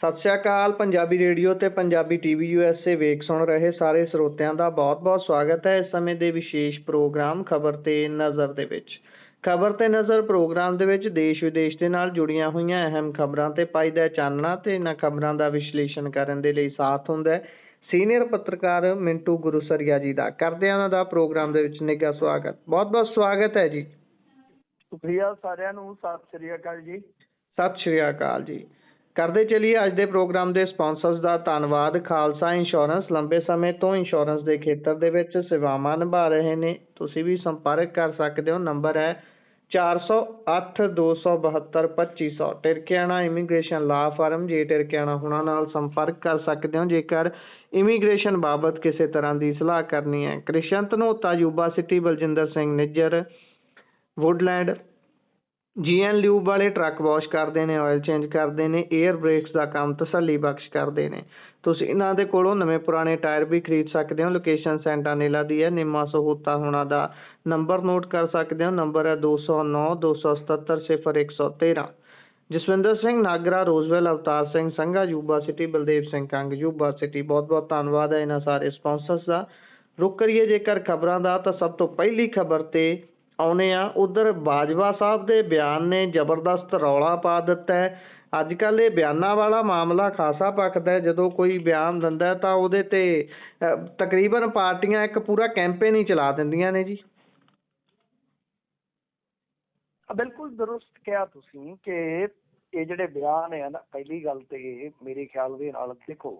ਸਤਿ ਸ਼੍ਰੀ ਅਕਾਲ ਪੰਜਾਬੀ ਰੇਡੀਓ ਤੇ Punjabi TV USA ਵੇਖ ਸੁਣ ਰਹੇ ਸਾਰੇ ਸਰੋਤਿਆਂ ਦਾ ਬਹੁਤ-ਬਹੁਤ ਸਵਾਗਤ ਹੈ ਇਸ ਸਮੇਂ ਦੇ ਵਿਸ਼ੇਸ਼ ਪ੍ਰੋਗਰਾਮ ਖਬਰ ਤੇ ਨਜ਼ਰ ਦੇ ਵਿੱਚ। ਖਬਰ ਤੇ ਨਜ਼ਰ ਪ੍ਰੋਗਰਾਮ ਦੇ ਵਿੱਚ ਦੇਸ਼ ਵਿਦੇਸ਼ ਦੇ ਨਾਲ ਜੁੜੀਆਂ ਹੋਈਆਂ ਅਹਿਮ ਖਬਰਾਂ ਤੇ ਪਾਈਦਾ ਚਾਨਣਾ ਤੇ ਇਹਨਾਂ ਖਬਰਾਂ ਦਾ ਵਿਸ਼ਲੇਸ਼ਣ ਕਰਨ ਦੇ ਲਈ ਸਾਥ ਹੁੰਦਾ ਹੈ। ਸੀਨੀਅਰ ਪੱਤਰਕਾਰ ਮਿੰਟੂ ਗੁਰੂਸਰੀਆ ਜੀ ਦਾ ਕਰਦੇ ਹਾਂ ਉਹਨਾਂ ਦਾ ਪ੍ਰੋਗਰਾਮ ਦੇ ਵਿੱਚ ਨਿੱਘਾ ਸਵਾਗਤ। ਬਹੁਤ-ਬਹੁਤ ਸਵਾਗਤ ਹੈ ਜੀ। ਸ਼ੁਕਰੀਆ ਸਾਰਿਆਂ ਨੂੰ ਸਤਿ ਸ੍ਰੀ ਅਕਾਲ ਜੀ। ਸਤਿ ਸ਼੍ਰੀ ਅਕਾਲ ਜੀ। ਕਰਦੇ ਚਲੀਏ ਅੱਜ ਦੇ ਪ੍ਰੋਗਰਾਮ ਦੇ ਸਪਾਂਸਰਸ ਦਾ। ਧੰਨਵਾਦ। ਖਾਲਸਾ ਇੰਸ਼ੋਰੈਂਸ ਲੰਬੇ ਸਮੇਂ ਤੋਂ ਇੰਸ਼ੋਰੈਂਸ ਦੇ ਖੇਤਰ ਦੇ ਵਿੱਚ ਸੇਵਾਵਾਂ ਨਿਭਾ ਰਹੇ ਨੇ। ਤੁਸੀਂ ਵੀ ਸੰਪਰਕ ਕਰ ਸਕਦੇ ਹੋ। ਨੰਬਰ ਹੈ 4082722500 ਟਿਰਕਿਆਣਾ ਇਮੀਗ੍ਰੇਸ਼ਨ ਲਾ ਫਾਰਮ। ਜੇ ਟਿਰਕਿਆਣਾ ਹੁਣਾਂ ਨਾਲ ਸੰਪਰਕ ਕਰ ਸਕਦੇ ਹੋ, ਜੇਕਰ ਇਮੀਗ੍ਰੇਸ਼ਨ ਬਾਬਤ ਕਿਸੇ ਤਰ੍ਹਾਂ ਦੀ ਸਲਾਹ ਕਰਨੀ ਹੈ। Krishan Dhanota Yuba City, Baljinder Singh, Nijjar, Woodland GN lube ਵਾਲੇ ਟਰੱਕ ਵਾਸ਼ ਕਰਦੇ ਨੇ ਆਇਲ ਚੇਂਜ ਕਰਦੇ ਨੇ 에ਅਰ ਬ੍ਰੇਕਸ ਦਾ ਕੰਮ ਤਸੱਲੀ ਬਖਸ਼ ਕਰਦੇ ਨੇ। ਤੁਸੀਂ ਇਹਨਾਂ ਦੇ ਕੋਲੋਂ ਨਵੇਂ ਪੁਰਾਣੇ ਟਾਇਰ ਵੀ ਖਰੀਦ ਸਕਦੇ ਹੋ। ਲੋਕੇਸ਼ਨ ਸੈਂਟਾ ਨੀਲਾ ਦੀ ਹੈ, ਨਿੰਮਾ ਸਹੂਤਾ ਹੋਣਾ ਦਾ ਨੰਬਰ ਨੋਟ ਕਰ ਸਕਦੇ ਹੋ। ਨੰਬਰ ਹੈ 209 277 0113 Jaswinder Singh Nagra, Roseville, Avtar Singh Sangha, Yuba City, Baldev Singh Kang, Yuba City. ਬਹੁਤ ਬਹੁਤ ਧੰਨਵਾਦ ਹੈ ਇਹਨਾਂ ਸਾਰੇ ਸਪਾਂਸਰਸ ਦਾ। ਰੁਕ ਕਰੀਏ ਜੇਕਰ ਖਬਰਾਂ ਦਾ, ਤਾਂ ਸਭ ਤੋਂ ਪਹਿਲੀ ਖਬਰ ਤੇ ਆਉਨੇ ਆ ਉਧਰ ਬਾਜਵਾ ਸਾਹਿਬ ਦੇ ਬਿਆਨ ਨੇ ਜ਼ਬਰਦਸਤ ਰੌਲਾ ਪਾ ਦਿੱਤਾ ਅੱਜ ਕੱਲ ਇਹ ਬਿਆਨਾਂ ਵਾਲਾ ਮਾਮਲਾ ਖਾਸਾ ਪੱਕਦਾ ਜਦੋਂ ਕੋਈ ਬਿਆਨ ਦਿੰਦਾ ਤਾਂ ਉਹਦੇ ਤੇ ਤਕਰੀਬਨ ਪਾਰਟੀਆਂ ਇੱਕ ਪੂਰਾ ਕੈਂਪੇਨ ਹੀ ਚਲਾ ਦਿੰਦੀਆਂ ਨੇ ਜੀ। ਬਿਲਕੁਲ ਦਰੁਸਤ ਕਿਹਾ ਤੁਸੀਂ ਕਿ ਇਹ ਜਿਹੜੇ ਬਿਆਨ ਹੈ ਨਾ, ਪਹਿਲੀ ਗੱਲ ਤੇ ਮੇਰੇ ਖਿਆਲ ਦੇ ਨਾਲ ਦੇਖੋ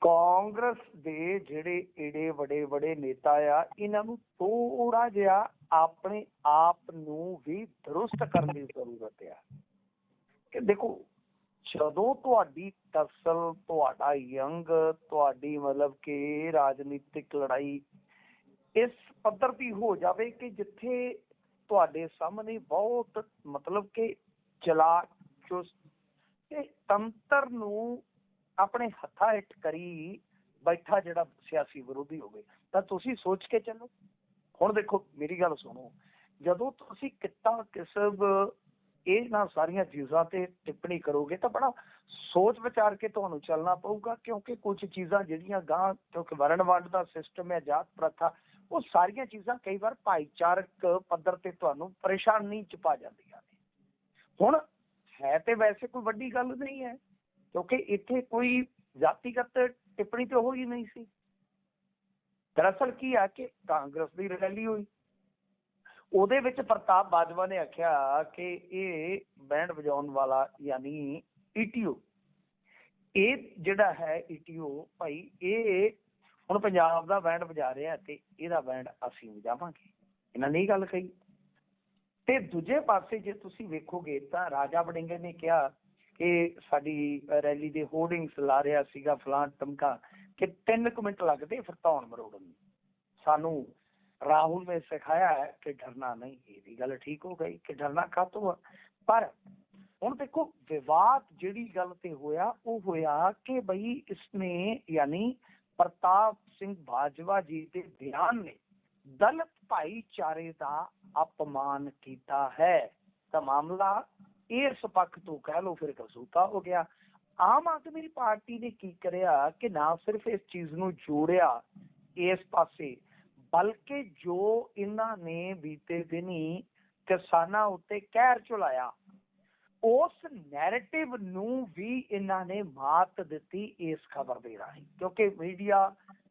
ਕਾਂਗਰਸ ਦੇ ਜਿਹੜੇ ਏਡੇ ਵੱਡੇ ਵੱਡੇ ਨੇਤਾ ਆ, ਇਹਨਾਂ ਨੂੰ ਥੋੜਾ ਜਿਹਾ ਆਪਣੇ ਆਪ ਨੂੰ ਵੀ ਦਰੁਸਤ ਕਰਨ ਦੀ ਜ਼ਰੂਰਤ ਆ। ਕਿ ਦੇਖੋ, ਜਦੋਂ ਤੁਹਾਡੀ ਟਸਲ ਤੁਹਾਡਾ ਯੰਗ, ਤੁਹਾਡੀ ਮਤਲਬ ਕਿ ਰਾਜਨੀਤਿਕ ਲੜਾਈ ਇਸ ਪੱਧਰ ਦੀ ਹੋ ਜਾਵੇ ਕਿ ਜਿੱਥੇ ਤੁਹਾਡੇ ਸਾਹਮਣੇ ਬਹੁਤ ਮਤਲਬ ਕਿ ਚਲਾ ਚੁਸਤ ਤੇ ਤੰਤਰ ਨੂੰ ਆਪਣੇ ਹੱਥਾਂ ਹੇਠ ਕਰੀ ਬੈਠਾ ਜਿਹੜਾ ਸਿਆਸੀ ਵਿਰੋਧੀ ਹੋਵੇ, ਤਾਂ ਤੁਸੀਂ ਸੋਚ ਕੇ ਚੱਲੋ। ਹੁਣ ਦੇਖੋ, ਮੇਰੀ ਗੱਲ ਸੁਣੋ। ਜਦੋਂ ਤੁਸੀਂ ਕਿੱਤਾ ਕਿਸਬ, ਇਹ ਨਾ ਸਾਰੀਆਂ ਚੀਜ਼ਾਂ ਤੇ ਟਿੱਪਣੀ ਕਰੋਗੇ, ਤਾਂ ਬੜਾ ਸੋਚ ਵਿਚਾਰ ਕੇ ਤੁਹਾਨੂੰ ਚੱਲਣਾ ਪਊਗਾ, ਕਿਉਂਕਿ ਕੁਝ ਚੀਜ਼ਾਂ ਜਿਹੜੀਆਂ ਗਾਂ ਕਿਉਂਕਿ ਵਰਣ ਵੰਡ ਦਾ ਸਿਸਟਮ ਹੈ, ਜਾਤ ਪ੍ਰਥਾ, ਉਹ ਸਾਰੀਆਂ ਚੀਜ਼ਾਂ ਕਈ ਵਾਰ ਭਾਈਚਾਰਕ ਪੱਧਰ ਤੇ ਤੁਹਾਨੂੰ ਪਰੇਸ਼ਾਨੀ ਚ ਪਾ ਜਾਂਦੀਆਂ ਨੇ। ਹੁਣ ਹੈ ਤੇ ਵੈਸੇ ਕੋਈ ਵੱਡੀ ਗੱਲ ਨਹੀਂ ਹੈ। ਕਿਉਂਕਿ ਇੱਥੇ ਕੋਈ ਜਾਤੀਗਤ ਟਿੱਪਣੀ ਤੇ ਹੋਈ ਨਹੀਂ ਸੀ। ਦਰਅਸਲ ਕੀ ਆ ਕਿ ਕਾਂਗਰਸ ਦੀ ਰੈਲੀ ਹੋਈ। ਉਹਦੇ ਵਿੱਚ ਪ੍ਰਤਾਪ ਬਾਜਵਾ ਨੇ ਆਖਿਆ ਕਿ ਇਹ ਬੈਂਡ ਵਜਾਉਣ ਵਾਲਾ ਯਾਨੀ ਈਟੀਓ ਇਹ ਜਿਹੜਾ ਹੈ ਈਟੀਓ ਭਾਈ, ਇਹ ਹੁਣ ਪੰਜਾਬ ਦਾ ਬੈਂਡ ਵਜਾ ਰਿਹਾ ਤੇ ਇਹਦਾ ਬੈਂਡ ਅਸੀਂ ਵਜਾਵਾਂਗੇ। ਇਹਨਾਂ ਨੇ ਇਹ ਗੱਲ ਕਹੀ। ਤੇ ਦੂਜੇ ਪਾਸੇ ਜੇ ਤੁਸੀਂ ਵੇਖੋਗੇ ਤਾਂ ਰਾਜਾ ਵੜਿੰਗੇ ਨੇ ਕਿਹਾ ਕਿ ਸਾਡੀ ਰੈਲੀ ਦੇ ਹੋਰਡਿੰਗਸ ਲਾ ਰਿਹਾ ਸੀਗਾ ਫਲਾਂ ਟਮਕਾ ਕਿ 3 ਮਿੰਟ ਲੱਗਦੇ ਫਿਰ ਮਰੋੜਨ ਨੂੰ। ਸਾਨੂੰ ਰਾਹੁਲ ਨੇ ਸਿਖਾਇਆ ਹੈ ਕਿ ਡਰਨਾ ਨਹੀਂ, ਇਹ ਵੀ ਗੱਲ ਠੀਕ ਹੋ ਗਈ ਕਿ ਡਰਨਾ ਕਾਤੋਂ ਪਰ ਹੁਣ ਦੇਖੋ, ਵਿਵਾਦ ਜਿਹੜੀ ਗੱਲ ਤੇ ਹੋਇਆ, ਉਹ ਹੋਇਆ ਕਿ ਬਈ ਇਸਨੇ ਯਾਨੀ ਪ੍ਰਤਾਪ ਸਿੰਘ ਬਾਜਵਾ ਜੀ ਦੇ ਬਿਆਨ ਨੇ ਦਲਿਤ ਭਾਈਚਾਰੇ ਦਾ ਅਪਮਾਨ ਕੀਤਾ ਹੈ। ਤਾਂ ਮਾਮਲਾ ਇਸ ਪੱਖ ਤੋਂ ਕਹਿ ਲੋ ਫਿਰ ਕਸੂਤਾ ਹੋ ਗਿਆ। ਆਮ ਆਦਮੀ ਪਾਰਟੀ ਨੇ ਕੀ ਕਰਿਆ ਕਿ ਨਾ ਸਿਰਫ ਇਸ ਚੀਜ਼ ਨੂੰ ਜੋੜਿਆ ਇਸ ਪਾਸੇ, ਬਲਕਿ ਜੋ ਇਹਨਾਂ ਨੇ ਬੀਤੇ ਦਿਨੀ ਕਿਸਾਨਾਂ ਉੱਤੇ ਕਹਿਰ ਚਲਾਇਆ, ਉਸ ਨੈਰੇਟਿਵ ਨੂੰ ਵੀ ਇਹਨਾਂ ਨੇ ਮਾਤ ਦਿੱਤੀ ਇਸ ਖਬਰ ਦੇ ਰਾਹੀਂ। ਕਿਉਂਕਿ ਮੀਡੀਆ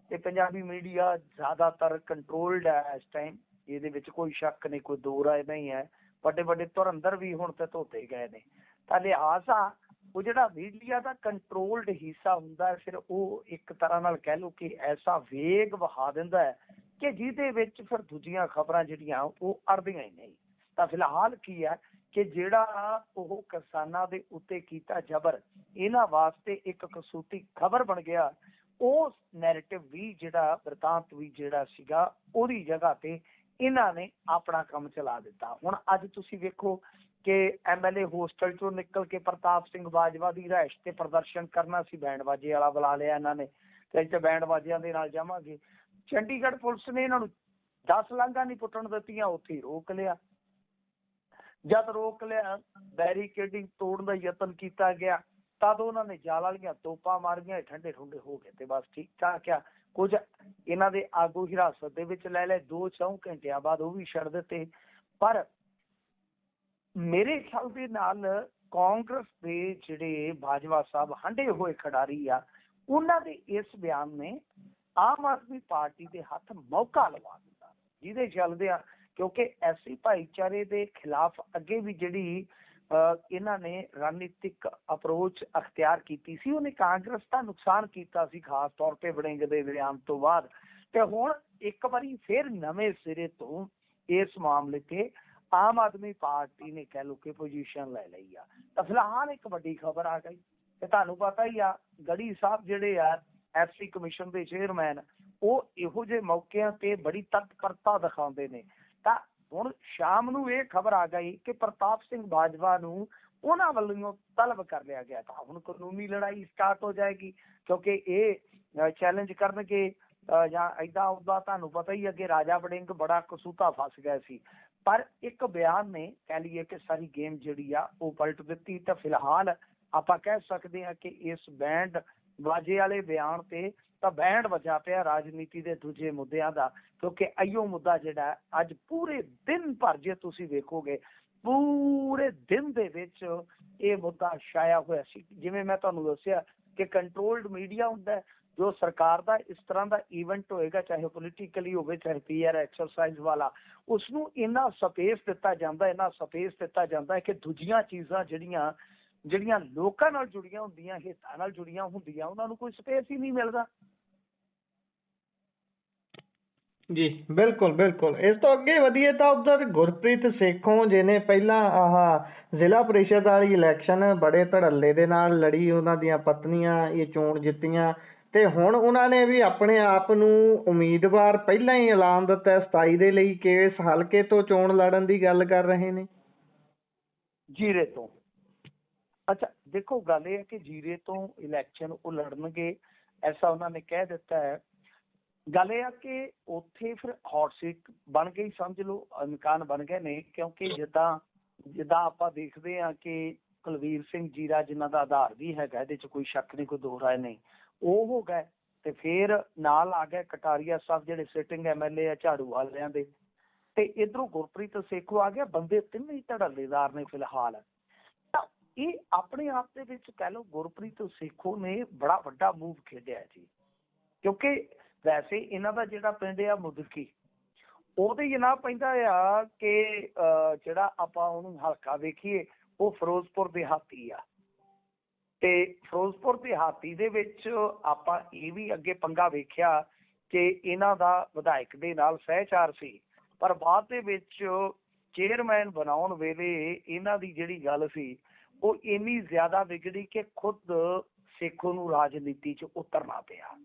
ਤੇ ਪੰਜਾਬੀ ਮੀਡੀਆ ਜ਼ਿਆਦਾਤਰ ਕੰਟਰੋਲਡ ਹੈ ਇਸ ਟਾਈਮ ਇਹਦੇ ਵਿੱਚ ਕੋਈ ਸ਼ੱਕ ਨਹੀਂ, ਕੋਈ ਦੋ ਰਾਏ ਨਹੀਂ ਹੈ। ਵੱਡੇ ਵੱਡੇ ਧੁਰੰਦਰ ਵੀ ਹੁਣ ਤੇ ਧੋਤੇ ਗਏ ਨੇ। ਤਾਂ ਲਿਹਾਜ਼ਾ ਉਹ ਜਿਹੜਾ ਮੀਡੀਆ ਦਾ ਕੰਟਰੋਲਡ ਹਿੱਸਾ ਹੁੰਦਾ ਫਿਰ ਉਹ ਇੱਕ ਤਰ੍ਹਾਂ ਨਾਲ ਕਹਿ ਲਓ ਕਿ ਐਸਾ ਵੇਗ ਵਹਾ ਦਿੰਦਾ ਹੈ ਕਿ ਜਿਹਦੇ ਵਿੱਚ ਫਿਰ ਦੂਜੀਆਂ ਖਬਰਾਂ ਜਿਹੜੀਆਂ ਉਹ ਅੜਦੀਆਂ ਹੀ ਨਹੀਂ। ਤਾਂ ਫਿਲਹਾਲ ਕੀ ਹੈ ਕਿ ਜਿਹੜਾ ਉਹ ਕਿਸਾਨਾਂ ਦੇ ਉੱਤੇ ਕੀਤਾ ਜ਼ਬਰ, ਇਹਨਾਂ ਵਾਸਤੇ ਇੱਕ ਕਸੂਤੀ ਖਬਰ ਬਣ ਗਿਆ। ਉਹ ਨੈਰੇਟਿਵ ਵੀ ਜਿਹੜਾ ਵਰਤਾਂਤ ਵੀ ਜਿਹੜਾ ਸੀਗਾ, ਉਹਦੀ ਜਗ੍ਹਾ ਤੇ ਇਹਨਾਂ ਨੇ ਆਪਣਾ ਕੰਮ ਚਲਾ ਦਿੱਤਾ। ਹੁਣ ਅੱਜ ਤੁਸੀਂ ਵੇਖੋ ਕਿ ਐਮਐਲਏ ਹੋਸਟਲ ਚੋਂ ਨਿਕਲ ਕੇ ਪ੍ਰਤਾਪ ਸਿੰਘ ਬਾਜਵਾ ਦੀ ਰਿਹਾਇਸ਼ ਤੇ ਪ੍ਰਦਰਸ਼ਨ ਕਰਨਾ ਸੀ। ਬੈਂਡ ਬਾਜੇ ਵਾਲਾ ਬੁਲਾ ਲਿਆ ਇਹਨਾਂ ਨੇ ਤੇ ਇੱਥੇ ਬੈਂਡ ਬਾਜਿਆਂ ਦੇ ਨਾਲ ਜਾਵਾਂਗੇ। ਚੰਡੀਗੜ੍ਹ ਪੁਲਿਸ ਨੇ ਇਹਨਾਂ ਨੂੰ 10 ਲਾਂਘਾਂ ਨਹੀਂ ਪੁੱਟਣ ਦਿੱਤੀਆਂ, ਉੱਥੇ ਰੋਕ ਲਿਆ। ਜਦ ਰੋਕ ਲਿਆ, ਬੈਰੀਕੇਡਿੰਗ ਤੋੜਨ ਦਾ ਯਤਨ ਕੀਤਾ ਗਿਆ, ਤਦ ਉਹਨਾਂ ਨੇ ਜਾਲ ਵਾਲੀਆਂ ਤੋਪਾਂ ਮਾਰੀਆਂ ਠੰਡੇ ਠੁੰਡੇ ਹੋ ਗਏ ਤੇ ਬਸ ਠੀਕ ਠਾਕ ਆ। ਕੁਝ ਇਹਨਾਂ ਦੇ ਆਗੂ ਹਿਰਾਸਤ ਦੇ ਵਿੱਚ ਲੈ ਲਏ। ਦੋ ਚੌਂ ਘੰਟਿਆਂ ਬਾਅਦ ਉਹ ਵੀ ਛੱਡ ਦਿੱਤੇ। ਪਰ ਮੇਰੇ ਖਿਆਲ ਦੇ ਨਾਲ ਕਾਂਗਰਸ ਦੇ ਜਿਹੜੇ ਬਾਜਵਾ ਸਾਹਿਬ ਹੰਡੇ ਹੋਏ ਖਿਡਾਰੀ ਆ, ਉਹਨਾਂ ਦੇ ਇਸ ਬਿਆਨ ਨੇ ਆਮ ਆਦਮੀ ਪਾਰਟੀ ਦੇ ਹੱਥ ਮੌਕਾ ਲਵਾ ਦਿੱਤਾ। ਜਿਹਦੇ ਚੱਲਦੇ ਆ ਕਿਉਂਕਿ ਐਸੀ ਭਾਈਚਾਰੇ ਦੇ ਖਿਲਾਫ ਅੱਗੇ ਵੀ ਜਿਹੜੀ ਇਹਨਾਂ ਨੇ ਰਣਨੀਤਿਕ ਅਪਰੋਚ ਅਖਤਿਆਰ ਕੀਤੀ ਸੀ। ਉਹਨੇ ਕਾਂਗਰਸ ਦਾ ਨੁਕਸਾਨ ਕੀਤਾ ਸੀ, ਖਾਸ ਤੌਰ ਤੇ ਵੜਿੰਗ ਦੇ ਬਿਆਨ ਤੋਂ ਬਾਅਦ। ਤੇ ਹੁਣ ਇੱਕ ਵਾਰੀ ਫਿਰ ਨਵੇਂ ਸਿਰੇ ਤੋਂ ਇਸ ਮਾਮਲੇ ਤੇ ਆਮ ਆਦਮੀ ਪਾਰਟੀ ਨੇ ਕਹਿ ਲੋ ਕਿ ਪੋਜੀਸ਼ਨ ਲੈ ਲਈ ਆ। ਤਾਂ ਫਿਲਹਾਲ ਇੱਕ ਵੱਡੀ ਖਬਰ ਆ ਗਈ ਤੇ ਤੁਹਾਨੂੰ ਪਤਾ ਹੀ ਆ, ਗੜੀ ਸਾਹਿਬ ਜਿਹੜੇ ਆ ਐਫਸੀ ਕਮਿਸ਼ਨ ਦੇ ਚੇਅਰਮੈਨ ਉਹ ਇਹੋ ਜਿਹੇ ਮੌਕਿਆਂ ਤੇ ਬੜੀ ਤਤਪਰਤਾ ਦਿਖਾਉਂਦੇ ਨੇ। ਤਾਂ ਹੁਣ ਸ਼ਾਮ ਨੂੰ ਇਹ ਖਬਰ ਆ ਗਈ ਕਿ ਪ੍ਰਤਾਪ ਸਿੰਘ ਬਾਜਵਾ ਨੂੰ ਉਹਨਾਂ ਵੱਲੋਂ ਤਲਬ ਕਰ ਲਿਆ ਗਿਆ ਤਾਂ ਹੁਣ ਕਾਨੂੰਨੀ ਲੜਾਈ ਸਟਾਰਟ ਹੋ ਜਾਏਗੀ, ਕਿਉਂਕਿ ਇਹ ਚੈਲੰਜ ਕਰਨਗੇ ਜਾਂ ਐਦਾਂ ਉਹਦਾ ਤੁਹਾਨੂੰ ਪਤਾ ਹੀ ਅੱਗੇ ਰਾਜਾ ਵੜਿੰਗ ਬੜਾ ਕਸੂਤਾ ਫਸ ਗਿਆ ਸੀ। ਪਰ ਇੱਕ ਬਿਆਨ ਨੇ ਕਹਿ ਲਈਏ ਕਿ ਸਾਰੀ ਗੇਮ ਜਿਹੜੀ ਆ ਉਹ ਪਲਟ ਦਿੱਤੀ। ਤਾਂ ਫਿਲਹਾਲ ਆਪਾਂ ਕਹਿ ਸਕਦੇ ਹਾਂ ਕਿ ਇਸ ਬੈਂਡ ਵਾਜੇ ਵਾਲੇ ਬਿਆਨ ਤੇ ਤਾਂ ਬੈਂਡ ਵਜਾ ਪਿਆ ਰਾਜਨੀਤੀ ਦੇ ਦੂਜੇ ਮੁੱਦਿਆਂ ਦਾ, ਕਿਉਂਕਿ ਅਈਓ ਮੁੱਦਾ ਜਿਹੜਾ ਅੱਜ ਪੂਰੇ ਦਿਨ ਭਰ ਜੇ ਤੁਸੀਂ ਵੇਖੋਗੇ, ਪੂਰੇ ਦਿਨ ਦੇ ਵਿੱਚ ਇਹ ਮੁੱਦਾ ਛਾਇਆ ਹੋਇਆ ਸੀ। ਜਿਵੇਂ ਮੈਂ ਤੁਹਾਨੂੰ ਦੱਸਿਆ ਕਿ ਕੰਟਰੋਲਡ ਮੀਡੀਆ ਹੁੰਦਾ ਜੋ ਸਰਕਾਰ ਦਾ ਇਸ ਤਰ੍ਹਾਂ ਦਾ ਇਵੈਂਟ ਹੋਏਗਾ, ਚਾਹੇ ਪੋਲੀਟੀਕਲੀ ਹੋਵੇ, ਚਾਹੇ ਪੀਆਰ ਐਕਸਰਸਾਈਜ਼ ਵਾਲਾ ਉਸ ਨੂੰ ਇੰਨਾ ਸਪੇਸ ਦਿੱਤਾ ਜਾਂਦਾ, ਇੰਨਾ ਸਪੇਸ ਦਿੱਤਾ ਜਾਂਦਾ ਕਿ ਦੂਜੀਆਂ ਚੀਜ਼ਾਂ ਜਿਹੜੀਆਂ ਜਿਹੜੀਆਂ ਲੋਕਾਂ ਨਾਲ ਜੁੜੀਆਂ ਹੁੰਦੀਆਂ, ਹਿੱਤਾਂ ਨਾਲ ਜੁੜੀਆਂ ਹੁੰਦੀਆਂ, ਉਹਨਾਂ ਨੂੰ ਕੋਈ ਸਪੇਸ ਹੀ ਨਹੀਂ ਮਿਲਦਾ। ਜੀ। ਬਿਲਕੁਲ ਬਿਲਕੁਲ। ਇਸ ਤੋਂ ਅੱਗੇ ਵਧੀਏ ਤਾਂ ਉਧਰ ਗੁਰਪ੍ਰੀਤ ਸੇਖੋਂ ਜਿਹਨੇ ਪਹਿਲਾਂ ਆਹ ਜ਼ਿਲ੍ਹਾ ਪ੍ਰੀਸ਼ਦ ਵਾਲੀ ਇਲੈਕਸ਼ਨ ਬੜੇ ਧੜੱਲੇ ਦੇ ਨਾਲ ਲੜੀ, ਉਹਨਾਂ ਦੀਆਂ ਪਤਨੀਆਂ ਇਹ ਚੋਣ ਜਿੱਤੀਆਂ। ਤੇ ਹੁਣ ਉਹਨਾਂ ਨੇ ਵੀ ਆਪਣੇ ਆਪ ਨੂੰ ਉਮੀਦਵਾਰ ਪਹਿਲਾਂ ਹੀ ਐਲਾਨ ਦਿੱਤਾ ਹੈ 27 ਦੇ ਲਈ ਕਿ ਇਸ ਹਲਕੇ ਤੋਂ ਚੋਣ ਲੜਨ ਦੀ ਗੱਲ ਕਰ ਰਹੇ ਨੇ। ਜੀਰੇ ਤੋਂ। ਅੱਛਾ, ਦੇਖੋ ਗੱਲ ਇਹ ਹੈ ਕਿ ਜੀਰੇ ਤੋਂ ਇਲੈਕਸ਼ਨ ਉਹ ਲੜਨਗੇ, ਐਸਾ ਉਹਨਾਂ ਨੇ ਕਹਿ ਦਿੱਤਾ ਹੈ। ਗੱਲ ਇਹ ਆ ਕਿ ਉੱਥੇ ਫਿਰ ਹੌਟ ਸੀਟ ਬਣ ਗਈ, ਸਮਝ ਲਓ ਇਮਕਾਨ ਬਣ ਗਏ ਨੇ, ਕਿਉਂਕਿ ਜਿੱਦਾਂ ਜਿੱਦਾਂ ਆਪਾਂ ਦੇਖਦੇ ਆ ਕਿ ਕੁਲਵੀਰ ਸਿੰਘ ਜੀਰਾ ਜਿਨ੍ਹਾਂ ਦਾ ਆਧਾਰ ਵੀ ਹੈਗਾ, ਇਹਦੇ 'ਚ ਕੋਈ ਸ਼ੱਕ ਨਹੀਂ, ਕੋਈ ਦੋ ਨਹੀਂ, ਉਹ ਹੋ ਗਏ ਤੇ ਫਿਰ ਨਾਲ ਆ ਗਏ ਕਟਾਰੀਆ ਸਾਹਿਬ ਜਿਹੜੇ ਸਿਟਿੰਗ ਐਮਐਲਏ ਆ, ਝਾੜੂ ਵਾਲਿਆਂ ਦੇ, ਤੇ ਇਧਰੋਂ ਗੁਰਪ੍ਰੀਤ ਸੇਖੋ ਆ ਗਿਆ, ਬੰਦੇ ਤਿੰਨੇ ਹੀ ਧੜੱਲੇਦਾਰ ਨੇ ਫਿਲਹਾਲ। ਤਾਂ ਇਹ ਆਪਣੇ ਆਪ ਦੇ ਵਿੱਚ ਕਹਿ ਲਓ, ਗੁਰਪ੍ਰੀਤ ਸੇਖੋ ਨੇ ਬੜਾ ਵੱਡਾ ਮੂਵ ਖੇਡਿਆ ਜੀ, ਕਿਉਂਕਿ ਵੈਸੇ ਇਹਨਾਂ ਦਾ ਜਿਹੜਾ ਪਿੰਡ ਆ ਮੁਦਕੀ, ਉਹਦੇ ਜਨਾਬ ਪੈਂਦਾ ਆ ਕਿ ਜਿਹੜਾ ਆਪਾਂ ਉਹਨੂੰ ਹਲਕਾ ਵੇਖੀਏ, ਉਹ ਫਿਰੋਜ਼ਪੁਰ ਦੇ ਹਾਤੀ ਆ। ਤੇ ਫਿਰੋਜ਼ਪੁਰ ਦੇ ਹਾਤੀ ਦੇ ਵਿੱਚ ਆਪਾਂ ਇਹ ਵੀ ਅੱਗੇ ਪੰਗਾ ਵੇਖਿਆ ਕਿ ਇਹਨਾਂ ਦਾ ਵਿਧਾਇਕ ਦੇ ਨਾਲ ਸਹਿਚਾਰ ਸੀ, ਪਰ ਬਾਅਦ ਦੇ ਵਿੱਚ ਚੇਅਰਮੈਨ ਬਣਾਉਣ ਵੇਲੇ ਇਹਨਾਂ ਦੀ ਜਿਹੜੀ ਗੱਲ ਸੀ, ਉਹ ਇੰਨੀ ਜ਼ਿਆਦਾ ਵਿਗੜੀ ਕਿ ਖੁਦ ਸੇਖੋ ਨੂੰ ਰਾਜਨੀਤੀ 'ਚ ਉਤਰਨਾ ਪਿਆ।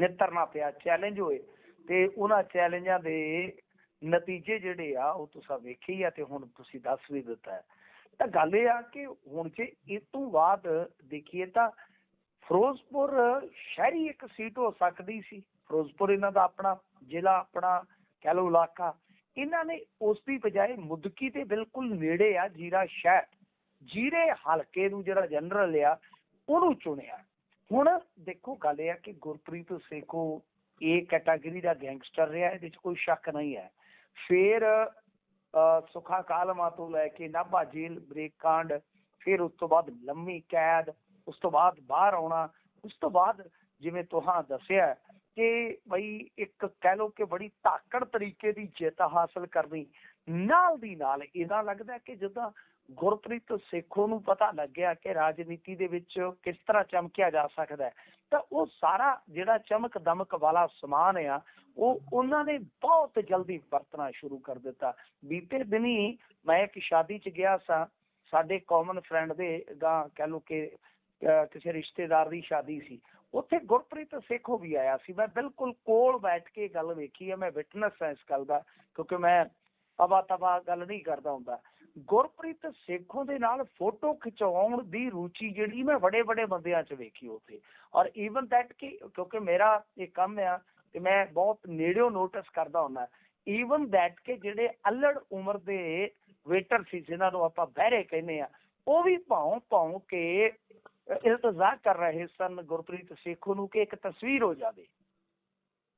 ਨਿੱਤਰਨਾ ਪਿਆ ਚੈਲੰਜ ਹੋਏ। ਤੇ ਉਹਨਾਂ ਚੈਲੰਜਾਂ ਦੇ ਨਤੀਜੇ ਜਿਹੜੇ ਆ, ਉਹ ਤੁਸੀਂ ਵੇਖੀ ਆ ਤੇ ਹੁਣ ਤੁਸੀਂ ਦੱਸ ਵੀ ਦਿੱਤਾ ਹੈ। ਤਾਂ ਗੱਲ ਇਹ ਆ ਕਿ ਹੁਣ ਜੇ ਇਸ ਤੋਂ ਬਾਅਦ ਦੇਖੀਏ ਤਾਂ ਫਿਰੋਜ਼ਪੁਰ ਸ਼ਹਿਰੀ ਇੱਕ ਸੀਟ ਹੋ ਸਕਦੀ ਸੀ। ਫਿਰੋਜ਼ਪੁਰ ਇਹਨਾਂ ਦਾ ਆਪਣਾ ਜ਼ਿਲ੍ਹਾ, ਆਪਣਾ ਕਹਿ ਲਓ ਇਲਾਕਾ। ਇਹਨਾਂ ਨੇ ਉਸ ਦੀ ਬਜਾਏ ਮੁਦਕੀ ਦੇ ਬਿਲਕੁਲ ਨੇੜੇ ਆ ਜੀਰਾ ਸ਼ਹਿਰ। ਜੀਰੇ ਹਲਕੇ ਨੂੰ ਜਿਹੜਾ ਜਨਰਲ ਆ, ਉਹਨੂੰ ਚੁਣਿਆ। ਹੁਣ ਦੇਖੋ ਗੱਲ ਇਹ ਆ ਕਿ ਗੁਰਪ੍ਰੀਤ ਸੇਖੋ ਇਹ ਕੈਟਾਗਰੀ ਦਾ ਗੈਂਗਸਟਰ ਰਿਹਾ, ਇਹਦੇ ਵਿੱਚ ਕੋਈ ਸ਼ੱਕ ਨਹੀਂ ਹੈ। ਫਿਰ ਸੁਖਾ ਕਾਲਮਾ ਤੋਂ ਲੈ ਕੇ ਨਾਭਾ ਜੇਲ੍ਹ, ਬ੍ਰੇਕ ਕਾਂਡ, ਫਿਰ ਉਸ ਤੋਂ ਬਾਅਦ ਲੰਮੀ ਕੈਦ, ਉਸ ਤੋਂ ਬਾਅਦ ਬਾਹਰ ਆਉਣਾ, ਉਸ ਤੋਂ ਬਾਅਦ ਜਿਵੇਂ ਤੁਹਾਂ ਦੱਸਿਆ ਕਿ ਬਈ ਇੱਕ ਕਹਿ ਲਓ ਕਿ ਬੜੀ ਤਾਕੜ ਤਰੀਕੇ ਦੀ ਜਿੱਤ ਹਾਸਲ ਕਰਨੀ, ਨਾਲ ਦੀ ਨਾਲ ਇਹਦਾ ਲੱਗਦਾ ਕਿ ਜਿੱਦਾਂ ਗੁਰਪ੍ਰੀਤ ਸੇਖੋ ਨੂੰ ਪਤਾ ਲੱਗਿਆ ਕਿ ਰਾਜਨੀਤੀ ਦੇ ਵਿੱਚ ਕਿਸ ਤਰ੍ਹਾਂ ਚਮਕਿਆ ਜਾ ਸਕਦਾ ਹੈ, ਤਾਂ ਉਹ ਸਾਰਾ ਜਿਹੜਾ ਚਮਕ ਦਮਕ ਵਾਲਾ ਸਮਾਨ ਆ, ਉਹ ਉਹਨਾਂ ਨੇ ਬਹੁਤ ਜਲਦੀ ਵਰਤਣਾ ਸ਼ੁਰੂ ਕਰ ਦਿੱਤਾ। ਬੀਤੇ ਦਿਨੀ ਮੈਂ ਇੱਕ ਸ਼ਾਦੀ 'ਚ ਗਿਆ ਸਾਂ, ਸਾਡੇ ਕਾਮਨ ਫਰੈਂਡ ਦੇ ਗਾਂ ਕਹਿ ਲਓ ਕਿ ਕਿਸੇ ਰਿਸ਼ਤੇਦਾਰ ਦੀ ਸ਼ਾਦੀ ਸੀ। ਉੱਥੇ ਗੁਰਪ੍ਰੀਤ ਸੇਖੋ ਵੀ ਆਇਆ ਸੀ। ਮੈਂ ਬਿਲਕੁਲ ਕੋਲ ਬੈਠ ਕੇ ਗੱਲ ਵੇਖੀ ਹੈ ਮੈਂ ਵਿਟਨੈਸ ਹਾਂ ਇਸ ਗੱਲ ਦਾ, ਕਿਉਂਕਿ ਮੈਂ ਅਵਾ ਤਵਾ ਗੱਲ ਨਹੀਂ ਕਰਦਾ ਹੁੰਦਾ। ਗੁਰਪ੍ਰੀਤ ਸੇਖੋਂ ਦੇ ਨਾਲ ਫੋਟੋ ਖਿਚਵਾਉਣ ਦੀ ਰੁਚੀ ਜਿਹੜੀ ਮੈਂ ਬੜੇ ਬੜੇ ਬੰਦਿਆਂ 'ਚ ਵੇਖੀ ਉੱਥੇ। ਔਰ ਈਵਨ ਦੈਟ ਕਿ ਕਿਉਂਕਿ ਮੇਰਾ ਇਹ ਕੰਮ ਆ ਤੇ ਮੈਂ ਬਹੁਤ ਨੇੜਿਓਂ ਨੋਟਿਸ ਕਰਦਾ ਹੁੰਦਾ। ਈਵਨ ਦੈਟ ਕਿ ਜਿਹੜੇ ਅਲੜ ਉਮਰ ਦੇ ਵੇਟਰ ਸੀ, ਜਿਨ੍ਹਾਂ ਨੂੰ ਆਪਾਂ ਬਹਿਰੇ ਕਹਿੰਦੇ ਆ, ਉਹ ਵੀ ਭਾਉ ਭਾਉ ਕੇ ਇਲਤਜ਼ਾ ਕਰ ਰਹੇ ਸਨ ਗੁਰਪ੍ਰੀਤ ਸੇਖੋ ਨੂੰ ਕਿ ਇੱਕ ਤਸਵੀਰ ਹੋ ਜਾਵੇ।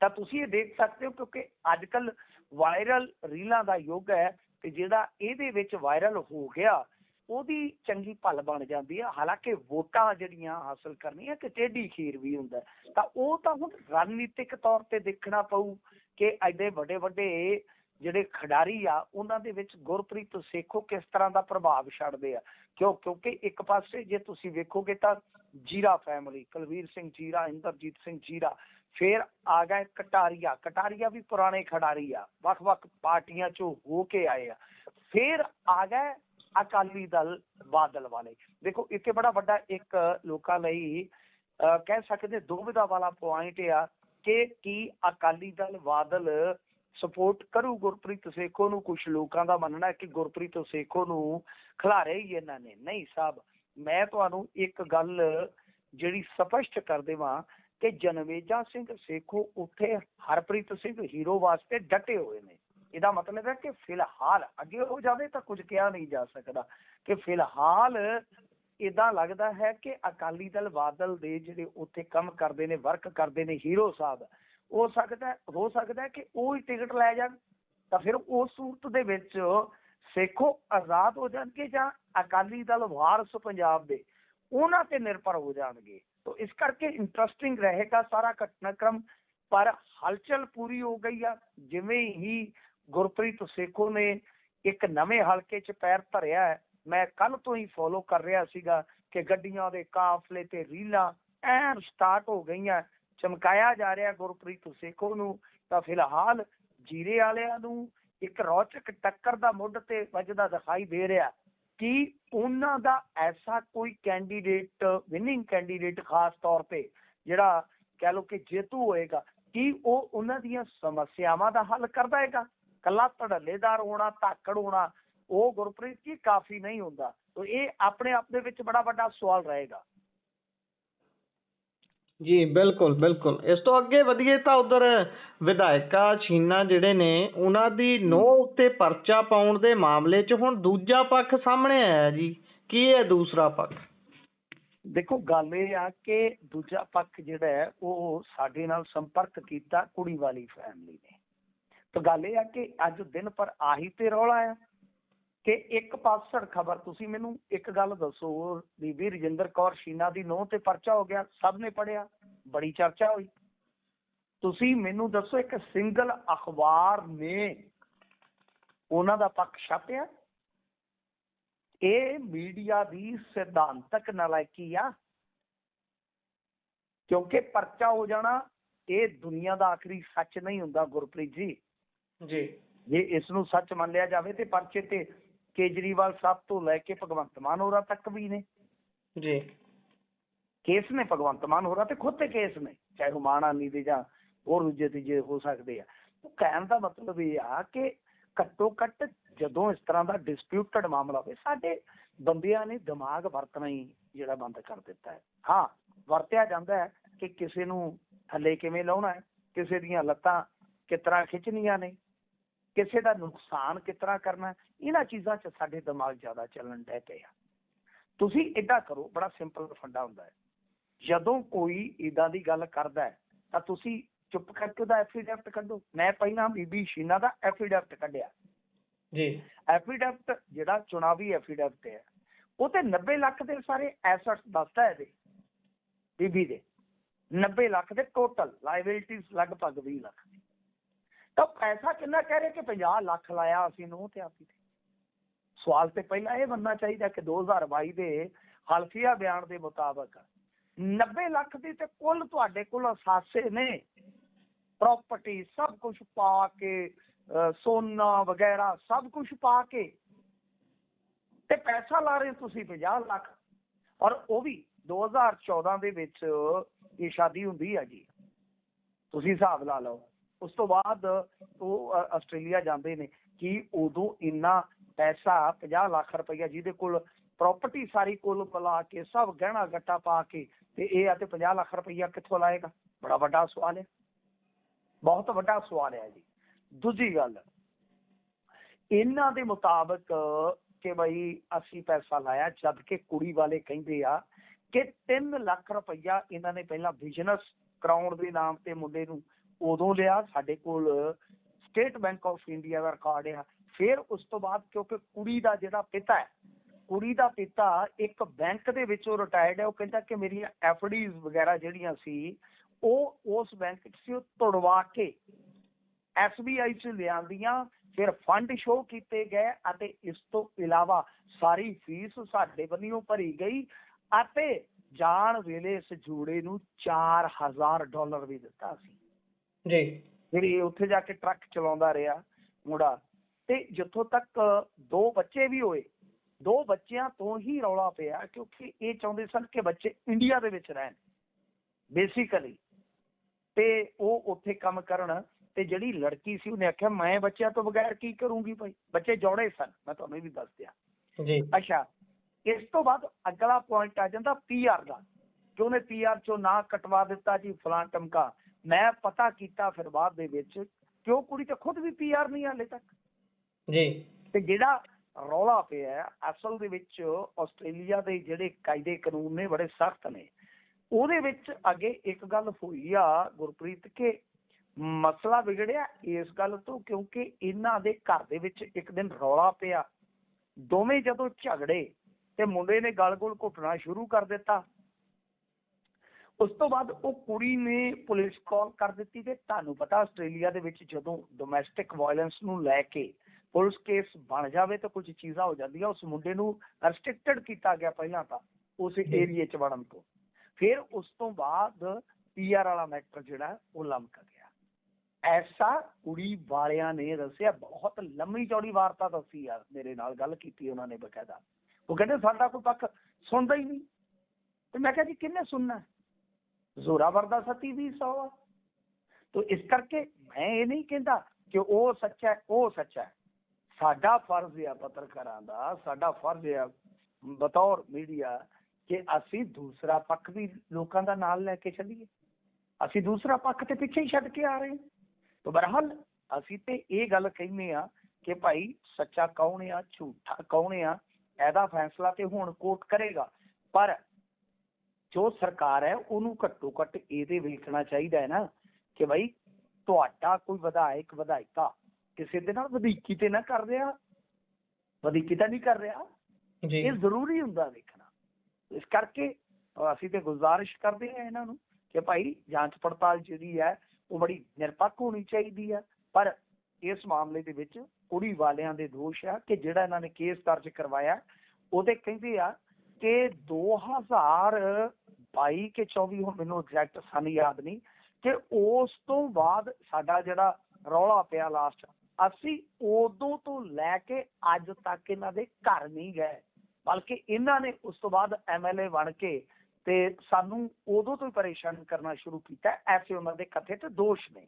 ਤਾਂ ਤੁਸੀਂ ਇਹ ਦੇਖ ਸਕਦੇ ਹੋ ਕਿਉਂਕਿ ਅੱਜ ਕੱਲ ਵਾਇਰਲ ਰੀਲਾਂ ਦਾ ਯੁੱਗ ਹੈ ਤੇ ਜਿਹੜਾ ਇਹਦੇ ਵਿੱਚ ਵਾਇਰਲ ਹੋ ਗਿਆ, ਉਹਦੀ ਚੰਗੀ ਭਲ ਬਣ ਜਾਂਦੀ ਹੈ ਹਾਲਾਂਕਿ ਵੋਟਾਂ ਜਿਹੜੀਆਂ ਹਾਸਲ ਕਰਨੀਆਂ ਕਿ ਟੇਢੀ ਖੀਰ ਵੀ ਹੁੰਦਾ ਤਾਂ ਉਹ ਤਾਂ ਹੁਣ ਰਣਨੀਤਿਕ ਤੌਰ ਤੇ ਦੇਖਣਾ ਪਊ ਕਿ ਐਡੇ ਵੱਡੇ ਵੱਡੇ ਜਿਹੜੇ ਖਿਡਾਰੀ ਆ, ਉਹਨਾਂ ਦੇ ਵਿੱਚ ਗੁਰਪ੍ਰੀਤ ਸੇਖੋ ਕਿਸ ਤਰ੍ਹਾਂ ਦਾ ਪ੍ਰਭਾਵ ਛੱਡਦੇ ਆ। ਕਿਉਂ? ਕਿਉਂਕਿ ਇੱਕ ਪਾਸੇ ਜੇ ਤੁਸੀਂ ਵੇਖੋਗੇ ਤਾਂ ਜੀਰਾ ਫੈਮਿਲੀ ਕੁਲਵੀਰ ਸਿੰਘ ਜੀਰਾ ਇੰਦਰਜੀਤ ਸਿੰਘ ਜੀਰਾ ਫਿਰ ਆ ਗਏ ਕਟਾਰੀਆ। ਕਟਾਰੀਆ ਵੀ ਪੁਰਾਣੇ ਖਿਡਾਰੀ ਆ ਵੱਖ-ਵੱਖ ਪਾਰਟੀਆਂ ਚੋਂ ਹੋ ਕੇ ਆਏ ਆ। ਫਿਰ ਆ ਗਏ ਅਕਾਲੀ ਦਲ ਬਾਦਲ ਵਾਲੇ। ਦੇਖੋ ਇੱਥੇ ਬੜਾ ਵੱਡਾ ਇੱਕ ਲੋਕਾਂ ਲਈ ਅਹ, ਕਹਿ ਸਕਦੇ ਦੁਬਿਧਾ ਵਾਲਾ ਪੁਆਇੰਟ ਆ ਕਿ ਕੀ ਅਕਾਲੀ ਦਲ ਬਾਦਲ ਸਪੋਰਟ ਕਰੂ ਗੁਰਪ੍ਰੀਤ ਸੇਖੋ ਨੂੰ। ਕੁਝ ਲੋਕਾਂ ਦਾ ਮੰਨਣਾ ਹੈ ਕਿ ਗੁਰਪ੍ਰੀਤ ਸੇਖੋ ਨੂੰ ਖਿਲਾਰੇ ਹੀ ਇਹਨਾਂ ਨੇ। ਨਹੀਂ ਸਾਹਿਬ, ਮੈਂ ਤੁਹਾਨੂੰ ਇੱਕ ਗੱਲ ਜਿਹੜੀ ਸਪਸ਼ਟ ਕਰ ਦੇਵਾਂ ਕਿ ਜਨਵੇਜਾ ਸਿੰਘ ਸੇਖੋ ਉੱਥੇ ਹਰਪ੍ਰੀਤ ਸਿੰਘ ਹੀਰੋ ਵਾਸਤੇ ਡਟੇ ਹੋਏ ਨੇ। ਇਹਦਾ ਮਤਲਬ ਹੈ ਕਿ ਫਿਲਹਾਲ ਅੱਗੇ ਹੋ ਜਾਵੇ ਤਾਂ ਕੁਝ ਕਿਹਾ ਨਹੀਂ ਜਾ ਸਕਦਾ। ਕਿ ਫਿਲਹਾਲ ਇਦਾਂ ਲੱਗਦਾ ਹੈ ਕਿ ਅਕਾਲੀ ਦਲ ਬਾਦਲ ਦੇ ਜਿਹੜੇ ਉੱਥੇ ਕੰਮ ਕਰਦੇ ਨੇ ਵਰਕ ਕਰਦੇ ਨੇ ਹੀਰੋ ਸਾਹਿਬ ਹੋ ਸਕਦਾ ਹੋ ਸਕਦਾ ਕਿ ਉਹ ਹੀ ਟਿਕਟ ਲੈ ਜਾਣ। ਤਾਂ ਫਿਰ ਉਸ ਸੂਰਤ ਦੇ ਵਿੱਚ ਸੇਖੋ ਆਜ਼ਾਦ ਹੋ ਜਾਣਗੇ ਜਾਂ ਅਕਾਲੀ ਦਲ ਵਾਰਸ ਪੰਜਾਬ ਦੇ, ਉਹਨਾਂ ਤੇ ਨਿਰਭਰ ਹੋ ਜਾਣਗੇ। ਤਾਂ ਇਸ ਕਰਕੇ ਇੰਟਰਸਟਿੰਗ ਰਹੇਗਾ ਸਾਰਾ ਘਟਨਾਕ੍ਰਮ, ਪਰ ਹਲਚਲ ਪੂਰੀ ਹੋ ਗਈ ਆ। ਜਿਵੇਂ ਹੀ ਗੁਰਪ੍ਰੀਤ ਸੇਖੋ ਨੇ ਇੱਕ ਨਵੇਂ ਹਲਕੇ 'ਚ ਪੈਰ ਧਰਿਆ ਹੈ, ਮੈਂ ਕੱਲ ਤੋਂ ਹੀ ਫੋਲੋ ਕਰ ਰਿਹਾ ਸੀਗਾ ਕਿ ਗੱਡੀਆਂ ਦੇ ਕਾਫਲੇ ਤੇ ਰੀਲਾਂ ਐਨ ਸਟਾਰਟ ਹੋ ਗਈਆਂ। ਚਮਕਾਇਆ ਜਾ ਰਿਹਾ ਗੁਰਪ੍ਰੀਤ ਸੇਖੋ ਨੂੰ ਤਾਂ ਫਿਲਹਾਲ ਜੀਰੇ ਵਾਲਿਆਂ ਨੂੰ ਇੱਕ ਰੌਚਕ ਟੱਕਰ ਦਾ ਮੁੱਢ ਤੇ ਵੱਜਦਾ ਦਿਖਾਈ ਦੇ ਰਿਹਾ ਕਿ ਉਹਨਾਂ ਦਾ ਐਸਾ ਕੋਈ ਕੈਂਡੀਡੇਟ ਵਿਨਿੰਗ ਕੈਂਡੀਡੇਟ ਖਾਸ ਤੌਰ ਤੇ, ਜਿਹੜਾ ਕਹਿ ਲਓ ਕਿ ਜੇਤੂ ਹੋਏਗਾ, ਕਿ ਉਹ ਉਹਨਾਂ ਦੀਆਂ ਸਮੱਸਿਆਵਾਂ ਦਾ ਹੱਲ ਕਰਦਾ ਹੈਗਾ ਕੱਲਾ ਧੜੱਲੇਦਾਰ ਹੋਣਾ, ਧਾਕੜ ਹੋਣਾ, ਉਹ ਗੁਰਪ੍ਰੀਤ ਜੀ ਕਾਫੀ ਨਹੀਂ ਹੁੰਦਾ। ਤਾਂ ਇਹ ਆਪਣੇ ਆਪ ਦੇ ਵਿੱਚ ਬੜਾ ਵੱਡਾ ਸਵਾਲ ਰਹੇਗਾ। ਜੀ ਬਿਲਕੁਲ ਬਿਲਕੁਲ। ਇਸ ਤੋਂ ਅੱਗੇ ਵਧੀਏ ਤਾਂ ਉਧਰ ਵਿਧਾਇਕਾ ਛੀਨਾ ਜਿਹੜੇ ਨੇ ਉਹਨਾਂ ਦੀ ਨੋਹ ਉੱਤੇ ਪਰਚਾ ਪਾਉਣ ਦੇ ਮਾਮਲੇ 'ਚ ਹੁਣ ਦੂਜਾ ਪੱਖ ਸਾਹਮਣੇ ਆਇਆ ਜੀ। ਕੀ ਹੈ ਦੂਸਰਾ ਪੱਖ? ਦੇਖੋ ਗੱਲ ਇਹ ਆ ਕਿ ਦੂਜਾ ਪੱਖ ਜਿਹੜਾ ਹੈ ਉਹ ਸਾਡੇ ਨਾਲ ਸੰਪਰਕ ਕੀਤਾ ਕੁੜੀ ਵਾਲੀ ਫੈਮਿਲੀ ਨੇ। ਤਾਂ ਗੱਲ ਇਹ ਆ ਕਿ ਅੱਜ ਦਿਨ ਪਰ ਆਹੀ ਤੇ ਰੌਲਾ ਆ। ਕਿ ਇੱਕ ਪਾਸੜ ਖਬਰ ਤੁਸੀਂ ਮੈਨੂੰ ਇੱਕ ਗੱਲ ਦੱਸੋ ਬੀਬੀ ਰਜਿੰਦਰ ਕੌਰ ਸ਼ੀਨਾ ਦੀ ਨੋਹ ਤੇ ਪਰਚਾ ਹੋ ਗਿਆ ਸਭ ਨੇ ਪੜਿਆ ਬੜੀ ਚਰਚਾ ਹੋਈ। ਤੁਸੀਂ ਮੈਨੂੰ ਦੱਸੋ ਇੱਕ ਸਿੰਗਲ ਅਖਬਾਰ ਨੇ ਉਹਨਾਂ ਦਾ ਪੱਖ ਛਾਪਿਆ? ਇਹ ਮੀਡੀਆ ਦੀ ਸਿਧਾਂਤਕ ਨਲਾਇਕੀ ਆ ਕਿਉਂਕਿ ਪਰਚਾ ਹੋ ਜਾਣਾ ਇਹ ਦੁਨੀਆ ਦਾ ਆਖਰੀ ਸੱਚ ਨਹੀਂ ਹੁੰਦਾ ਗੁਰਪ੍ਰੀਤ ਜੀ। ਜੀ। ਜੇ ਇਸ ਨੂੰ ਸੱਚ ਮੰਨ ਲਿਆ ਜਾਵੇ ਤੇ ਪਰਚੇ ਤੇ ਕੇਜਰੀਵਾਲ ਸਾਹਿਬ ਤੋਂ ਲੈ ਕੇ ਭਗਵੰਤ ਮਾਨ ਹੋਰਾਂ ਤੱਕ ਵੀ ਨੇ। ਜੀ। ਕੇਸ ਨੇ ਭਗਵੰਤ ਮਾਨ ਹੋਰਾਂ ਤੇ ਖੁਦ ਤੇ ਕੇਸ ਨੇ ਚਾਹੇ ਉਹ ਮਾਣਾਨੀ ਦੇ ਜਾਂ ਹੋਰ ਦੂਜੇ ਤੀਜੇ ਹੋ ਸਕਦੇ ਆ। ਕਹਿਣ ਦਾ ਮਤਲਬ ਇਹ ਆ ਕਿ ਘੱਟੋ ਘੱਟ ਜਦੋਂ ਇਸ ਤਰ੍ਹਾਂ ਦਾ ਡਿਸਪਿਊਟਡ ਮਾਮਲਾ ਹੋਵੇ ਸਾਡੇ ਬੰਦਿਆਂ ਨੇ ਦਿਮਾਗ ਵਰਤਣਾ ਹੀ ਜਿਹੜਾ ਬੰਦ ਕਰ ਦਿੱਤਾ ਹੈ। ਹਾਂ ਵਰਤਿਆ ਜਾਂਦਾ ਹੈ ਕਿ ਕਿਸੇ ਨੂੰ ਥੱਲੇ ਕਿਵੇਂ ਲਾਉਣਾ ਹੈ ਕਿਸੇ ਦੀਆਂ ਲੱਤਾਂ ਕਿਸ ਤਰ੍ਹਾਂ ਖਿੱਚਣੀਆਂ ਨੇ ਕਿਸੇ ਦਾ ਨੁਕਸਾਨ ਕਿਸ ਤਰ੍ਹਾਂ ਕਰਨਾ ਇਹਨਾਂ ਚੀਜ਼ਾਂ 'ਚ ਸਾਡੇ ਦਿਮਾਗ ਜ਼ਿਆਦਾ ਚੱਲਣ ਡੈ ਪਏ ਆ। ਤੁਸੀਂ ਏਦਾਂ ਕਰੋ ਬੜਾ ਸਿੰਪਲ ਫੰਡਾ ਹੁੰਦਾ ਹੈ। ਜਦੋਂ ਕੋਈ ਇਦਾਂ ਦੀ ਗੱਲ ਕਰਦਾ ਹੈ ਤਾਂ ਤੁਸੀਂ ਚੁੱਪ ਕਰਕੇ ਉਹਦਾ ਐਫੀਡੈਵਿਟ ਕੱਢੋ। ਮੈਂ ਪਹਿਲਾਂ ਬੀਬੀ ਸ਼ੀਨਾ ਦਾ ਐਫੀਡੈਵਿਟ ਕੱਢਿਆ। ਜੀ। ਐਫੀਡੈਵਿਟ ਜਿਹੜਾ ਚੁਣਾਵੀ ਐਫੀਡੈਵਿਟ ਹੈ ਉਹ ਤੇ 90 ਲੱਖ ਦੇ ਸਾਰੇ ਐਸੈਟਸ ਦੱਸਦਾ ਹੈ ਇਹਦੇ ਬੀਬੀ ਦੇ। 90 ਲੱਖ ਦੇ ਟੋਟਲ ਲਾਇਬਿਲਿਟੀਜ਼ ਲਗਭਗ 20 ਲੱਖ। ਦੀ ਤਾਂ ਪੈਸਾ ਕਿੰਨਾ ਕਹਿ ਰਹੇ ਕਿ 50 ਲੱਖ ਲਾਇਆ ਅਸੀਂ ਨੂੰ ਤੇ ਆਪੀ ਤੇ। ਸਵਾਲ ਤੇ ਪਹਿਲਾਂ ਇਹ ਬੰਨਣਾ ਚਾਹੀਦਾ ਕਿ 2022 ਦੇ ਹਲਫੀਆ ਬਿਆਨ ਦੇ ਮੁਤਾਬਕ 90 ਲੱਖ ਦੀ ਤੇ ਕੁੱਲ ਤੁਹਾਡੇ ਕੋਲ ਅਸਾਸੇ ਨੇ। ਪ੍ਰਾਪਰਟੀ ਸਭ ਕੁਝ ਪਾ ਕੇ ਸੋਨਾ ਵਗੈਰਾ ਸਭ ਕੁਝ ਪਾ ਕੇ। ਤੇ ਪੈਸਾ ਲਾ ਰਹੇ ਤੁਸੀਂ 50 ਲੱਖ। ਔਰ ਉਹ ਵੀ 2014 ਦੇ ਵਿੱਚ ਇਹ ਸ਼ਾਦੀ ਹੁੰਦੀ ਹੈ ਜੀ ਤੁਸੀਂ ਹਿਸਾਬ ਲਾ ਲਓ। ਉਸ ਤੋਂ ਬਾਅਦ ਉਹ ਆਸਟ੍ਰੇਲੀਆ ਜਾਂਦੇ ਨੇ ਕਿ ਉਦੋਂ ਇੰਨਾ ਪੈਸਾ 50 ਲੱਖ ਰੁਪਈਆ ਜਿਹਦੇ ਕੋਲ ਪ੍ਰਾਪਰਟੀ ਸਾਰੀ ਕੋਲ ਬੁਲਾ ਕੇ ਸਭ ਗਹਿਣਾ ਗੱਟਾ ਪਾ ਕੇ ਤੇ ਇਹ ਆ 50 ਲੱਖ ਰੁਪਈਆ ਕਿੱਥੋਂ ਲਾਏਗਾ? ਬੜਾ ਵੱਡਾ ਸਵਾਲ ਹੈ। ਬਹੁਤ ਵੱਡਾ ਸਵਾਲ ਹੈ ਜੀ। ਦੂਜੀ ਗੱਲ, ਇਹਨਾਂ ਦੇ ਮੁਤਾਬਕ ਕਿ ਬਈ ਅਸੀਂ ਪੈਸਾ ਲਾਇਆ, ਜਦ ਕਿ ਕੁੜੀ ਵਾਲੇ ਕਹਿੰਦੇ ਆ ਕਿ 3 ਲੱਖ ਰੁਪਈਆ ਇਹਨਾਂ ਨੇ ਪਹਿਲਾਂ ਬਿਜ਼ਨਸ ਕਰਾਉਣ ਦੇ ਨਾਮ ਤੇ ਮੁੰਡੇ ਨੂੰ ਉਦੋਂ ਲਿਆ, ਸਾਡੇ ਕੋਲ ਸਟੇਟ ਬੈਂਕ ਆਫ ਇੰਡੀਆ ਦਾ ਰਿਕਾਰਡ ਆ। ਫਿਰ ਉਸ ਤੋਂ ਬਾਅਦ ਕਿਉਂਕਿ ਕੁੜੀ ਦਾ ਜਿਹੜਾ ਪਿਤਾ ਹੈ, ਕੁੜੀ ਦਾ ਪਿਤਾ ਇੱਕ ਬੈਂਕ ਦੇ ਵਿੱਚੋਂ ਰਿਟਾਇਰਡ ਹੈ, ਉਹ ਕਹਿੰਦਾ ਕਿ ਮੇਰੀਆਂ ਐਫਡੀਜ਼ ਵਗੈਰਾ ਜਿਹੜੀਆਂ ਸੀ, ਉਹ ਉਸ ਬੈਂਕ 'ਚ ਸੀ, ਉਹ ਤੁੜਵਾ ਕੇ ਐਸਬੀਆਈ 'ਚ ਲਿਆਂਦੀਆਂ। ਫਿਰ ਫੰਡ ਸ਼ੋ ਕੀਤੇ ਗਏ ਅਤੇ ਇਸ ਤੋਂ ਇਲਾਵਾ ਸਾਰੀ ਫੀਸ ਸਾਡੇ ਵੱਲੋਂ ਭਰੀ ਗਈ ਅਤੇ ਜਾਣ ਵੇਲੇ ਇਸ ਜੋੜੇ ਨੂੰ 4000 ਡਾਲਰ ਵੀ ਦਿੱਤਾ ਸੀ। ਜੀ। ਇਹ ਉੱਥੇ ਜਾ ਕੇ ਟਰੱਕ ਚਲਾਉਂਦਾ ਰਿਹਾ ਮੁੰਡਾ। ਤੇ ਜਿੱਥੋਂ ਤੱਕ ਦੋ ਬੱਚੇ ਵੀ ਹੋਏ। ਦੋ ਬੱਚਿਆਂ ਤੋਂ ਹੀ ਰੌਲਾ ਪਿਆ ਕਿਉਂਕਿ ਇਹ ਚਾਹੁੰਦੇ ਸਨ ਕਿ ਬੱਚੇ ਇੰਡੀਆ ਦੇ ਵਿੱਚ ਰਹਿਣ ਬੇਸਿਕਲੀ ਤੇ ਉਹ ਉੱਥੇ ਕੰਮ ਕਰਨ ਤੇ ਜਿਹੜੀ ਲੜਕੀ ਸੀ ਉਹਨੇ ਆਖਿਆ ਮੈਂ ਬੱਚਿਆਂ ਤੋਂ ਬਗੈਰ ਕੀ ਕਰੂੰਗੀ ਭਾਈ? ਬੱਚੇ ਜੋੜੇ ਸਨ ਮੈਂ ਤੁਹਾਨੂੰ ਇਹ ਵੀ ਦੱਸ ਦਿਆਂ। ਜੀ। ਅੱਛਾ ਇਸ ਤੋਂ ਬਾਅਦ ਅਗਲਾ ਪੁਆਇੰਟ ਆ ਜਾਂਦਾ ਪੀਆਰ ਦਾ ਕਿ ਉਹਨੇ ਪੀਆਰ ਚੋਂ ਨਾ ਕਟਵਾ ਦਿੱਤਾ ਜੀ ਫਲਾਂ ਟਮਕਾ। ਮੈਂ ਪਤਾ ਕੀਤਾ ਫਿਰ ਬਾਅਦ ਦੇ ਵਿੱਚ ਕਿ ਉਹ ਕੁੜੀ ਤੇ ਖੁਦ ਵੀ ਪੀਆਰ ਨਹੀਂ ਹਾਲੇ ਤੱਕ। ਜੀ। ਤੇ ਜਿਹੜਾ ਰੌਲਾ ਪਿਆ ਅਸਲ ਦੇ ਵਿੱਚ ਆਸਟ੍ਰੇਲੀਆ ਦੇ ਜਿਹੜੇ ਕਾਇਦੇ ਕਾਨੂੰਨ ਨੇ ਬੜੇ ਸਖਤ ਨੇ। ਉਹਦੇ ਵਿੱਚ ਅੱਗੇ ਇੱਕ ਗੱਲ ਹੋਈ ਆ ਗੁਰਪ੍ਰੀਤ ਕਿ ਮਸਲਾ ਵਿਗੜਿਆ ਇਸ ਗੱਲ ਤੋਂ ਕਿਉਂਕਿ ਇਹਨਾਂ ਦੇ ਘਰ ਦੇ ਵਿੱਚ ਇੱਕ ਦਿਨ ਰੌਲਾ ਪਿਆ। ਦੋਵੇਂ ਜਦੋਂ ਝਗੜੇ ਤੇ ਮੁੰਡੇ ਨੇ ਗਲ-ਗੁਲ ਘੁੱਟਣਾ ਸ਼ੁਰੂ ਕਰ ਦਿੱਤਾ। ਉਸ ਤੋਂ ਬਾਅਦ ਉਹ ਕੁੜੀ ਨੇ ਪੁਲਿਸ ਕਾਲ ਕਰ ਦਿੱਤੀ ਤੇ ਤੁਹਾਨੂੰ ਪਤਾ ਆਸਟ੍ਰੇਲੀਆ ਦੇ ਵਿੱਚ ਜਦੋਂ ਡੋਮੈਸਟਿਕ ਵਾਇਲੈਂਸ ਨੂੰ ਲੈ ਕੇ ਪੁਲਿਸ ਕੇਸ ਬਣ ਜਾਵੇ ਤਾਂ ਕੁਝ ਚੀਜ਼ਾਂ ਹੋ ਜਾਂਦੀਆਂ ਉਸ ਮੁੰਡੇ ਨੂੰ ਰੈਸਟ੍ਰਿਕਟਡ ਕੀਤਾ ਗਿਆ ਪਹਿਲਾਂ ਤਾਂ ਉਸ। ਏਰੀਏ 'ਚ ਵੜਨ ਤੋਂ ਫਿਰ ਉਸ ਤੋਂ ਬਾਅਦ ਪੀਆਰ ਵਾਲਾ ਮੈਟਰ ਜਿਹੜਾ ਉਹ ਲੰਮਕ ਗਿਆ ਐਸਾ ਕੁੜੀ ਵਾਲਿਆਂ ਨੇ ਦੱਸਿਆ ਬਹੁਤ ਲੰਮੀ ਚੌੜੀ ਵਾਰਤਾ ਦੱਸੀ ਆ ਮੇਰੇ ਨਾਲ ਗੱਲ ਕੀਤੀ ਉਹਨਾਂ ਨੇ ਬਕਾਇਦਾ ਉਹ ਕਹਿੰਦੇ ਸਾਡਾ ਕੋਈ ਪੱਖ ਸੁਣਦਾ ਹੀ ਨਹੀਂ ਤੇ ਮੈਂ ਕਿਹਾ ਜੀ ਕਿੰਨੇ ਸੁਣਨਾ? ਜ਼ੋਰਾਵਰ ਦਾ ਸਤੀ ਵੀ ਸੌ ਆ। ਤੋ ਇਸ ਕਰਕੇ ਮੈਂ ਇਹ ਨਹੀਂ ਕਹਿੰਦਾ ਕਿ ਉਹ ਸੱਚਾ ਉਹ ਸੱਚਾ ਸਾਡਾ ਫਰਜ਼ ਹੈ ਪੱਤਰਕਾਰਾਂ ਦਾ, ਸਾਡਾ ਫਰਜ਼ ਹੈ ਬਤੌਰ ਮੀਡੀਆ ਕਿ ਅਸੀਂ ਦੂਸਰਾ ਪੱਖ ਵੀ ਲੋਕਾਂ ਦਾ ਨਾਲ ਲੈ ਕੇ ਚੱਲੀਏ। ਅਸੀਂ ਦੂਸਰਾ ਪੱਖ ਤੇ ਪਿੱਛੇ ਹੀ ਛੱਡ ਕੇ ਆ ਰਹੇ ਹਾਂ। ਤੋ ਬਹਰਹਾਲ ਅਸੀਂ ਤੇ ਇਹ ਗੱਲ ਕਹਿੰਦੇ ਆ ਕਿ ਭਾਈ ਸੱਚਾ ਕੌਣ ਆ, ਝੂਠਾ ਕੌਣ ਆ, ਇਹਦਾ ਫੈਸਲਾ ਤੇ ਹੁਣ ਕੋਰਟ ਕਰੇਗਾ। ਪਰ ਜੋ ਸਰਕਾਰ ਹੈ ਉਹਨੂੰ ਘੱਟੋ ਘੱਟ ਇਹਦੇ ਵੇਖਣਾ ਚਾਹੀਦਾ ਹੈ ਨਾ ਕਿ ਭਾਈ ਤੁਹਾਡਾ ਕੋਈ ਵਿਧਾਇਕ ਵਿਧਾਇਕਾ ਕਿਸੇ ਦੇ ਨਾਲ ਵਧੀਕੀ ਤੇ ਨਾ ਕਰ ਰਿਹਾ ਵਧੀਕੀ ਤਾਂ ਨਹੀਂ ਕਰ ਰਿਹਾ। ਜੀ। ਇਹ ਜ਼ਰੂਰੀ ਹੁੰਦਾ ਵੇਖਣਾ। ਇਸ ਕਰਕੇ ਅਸੀਂ ਤੇ ਗੁਜ਼ਾਰਿਸ਼ ਕਰਦੇ ਹਾਂ ਇਹਨਾਂ ਨੂੰ ਕਿ ਭਾਈ ਜਾਂਚ ਪੜਤਾਲ ਜਿਹੜੀ ਹੈ ਉਹ ਬੜੀ ਨਿਰਪੱਖ ਹੋਣੀ ਚਾਹੀਦੀ ਹੈ। ਪਰ ਇਸ ਮਾਮਲੇ ਦੇ ਵਿੱਚ ਕੁੜੀ ਵਾਲਿਆਂ ਦੇ ਦੋਸ਼ ਆ ਕਿ ਜਿਹੜਾ ਇਹਨਾਂ ਨੇ ਕੇਸ ਦਰਜ ਕਰਵਾਇਆ ਉਹਦੇ ਕਹਿੰਦੇ ਆ ਕਿ 2022 ਕੇ 24 ਹੁਣ ਮੈਨੂੰ ਐਗਜ਼ੈਕਟ ਸਨ ਯਾਦ ਨਹੀਂ ਕਿ ਉਸ ਤੋਂ ਬਾਅਦ ਸਾਡਾ ਜਿਹੜਾ ਰੌਲਾ ਪਿਆ ਲਾਸਟ ਅਸੀਂ ਉਦੋਂ ਤੋਂ ਲੈ ਕੇ ਅੱਜ ਤੱਕ ਇਹਨਾਂ ਦੇ ਘਰ ਨਹੀਂ ਗਏ, ਬਲਕਿ ਇਹਨਾਂ ਨੇ ਉਸ ਤੋਂ ਬਾਅਦ ਐਮਐਲਏ ਬਣ ਕੇ ਤੇ ਸਾਨੂੰ ਉਦੋਂ ਤੋਂ ਹੀ ਪਰੇਸ਼ਾਨ ਕਰਨਾ ਸ਼ੁਰੂ ਕੀਤਾ, ਐਸੇ ਉਹਨਾਂ ਦੇ ਕਥਿਤ ਦੋਸ਼ ਨੇ।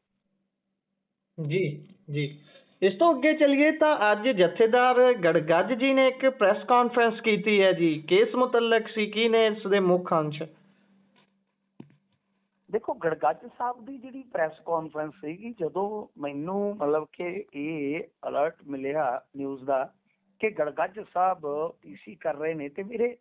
ਜੀ ਜੀ। ਇਸ ਤੋਂ ਅੱਗੇ ਚੱਲੀਏ ਤਾਂ ਅੱਜ ਜਥੇਦਾਰ ਗੜਗੱਜ ਜੀ ਨੇ ਇੱਕ ਪ੍ਰੈਸ ਕਾਨਫਰੰਸ ਕੀਤੀ ਹੈ ਜੀ। ਕੇਸ ਮੁਤਲਕ ਸੀ, ਕੀ ਨੇ ਇਸ ਦੇ ਮੁੱਖ ਅੰਸ਼? ਦੇਖੋ, ਗੜਗੱਜ ਸਾਹਿਬ ਦੀ ਜਿਹੜੀ ਪ੍ਰੈਸ ਕਾਨਫਰੰਸ ਸੀਗੀ, ਜਦੋਂ ਮੈਨੂੰ ਮਤਲਬ ਕਿ ਇਹ ਅਲਰਟ ਮਿਲਿਆ ਨਿਊਜ਼ ਦਾ ਕਿ ਗੜਗੱਜ ਸਾਹਿਬ ਪੀਸੀ ਕਰ ਰਹੇ ਨੇ, ਤੇ ਮੇਰੇ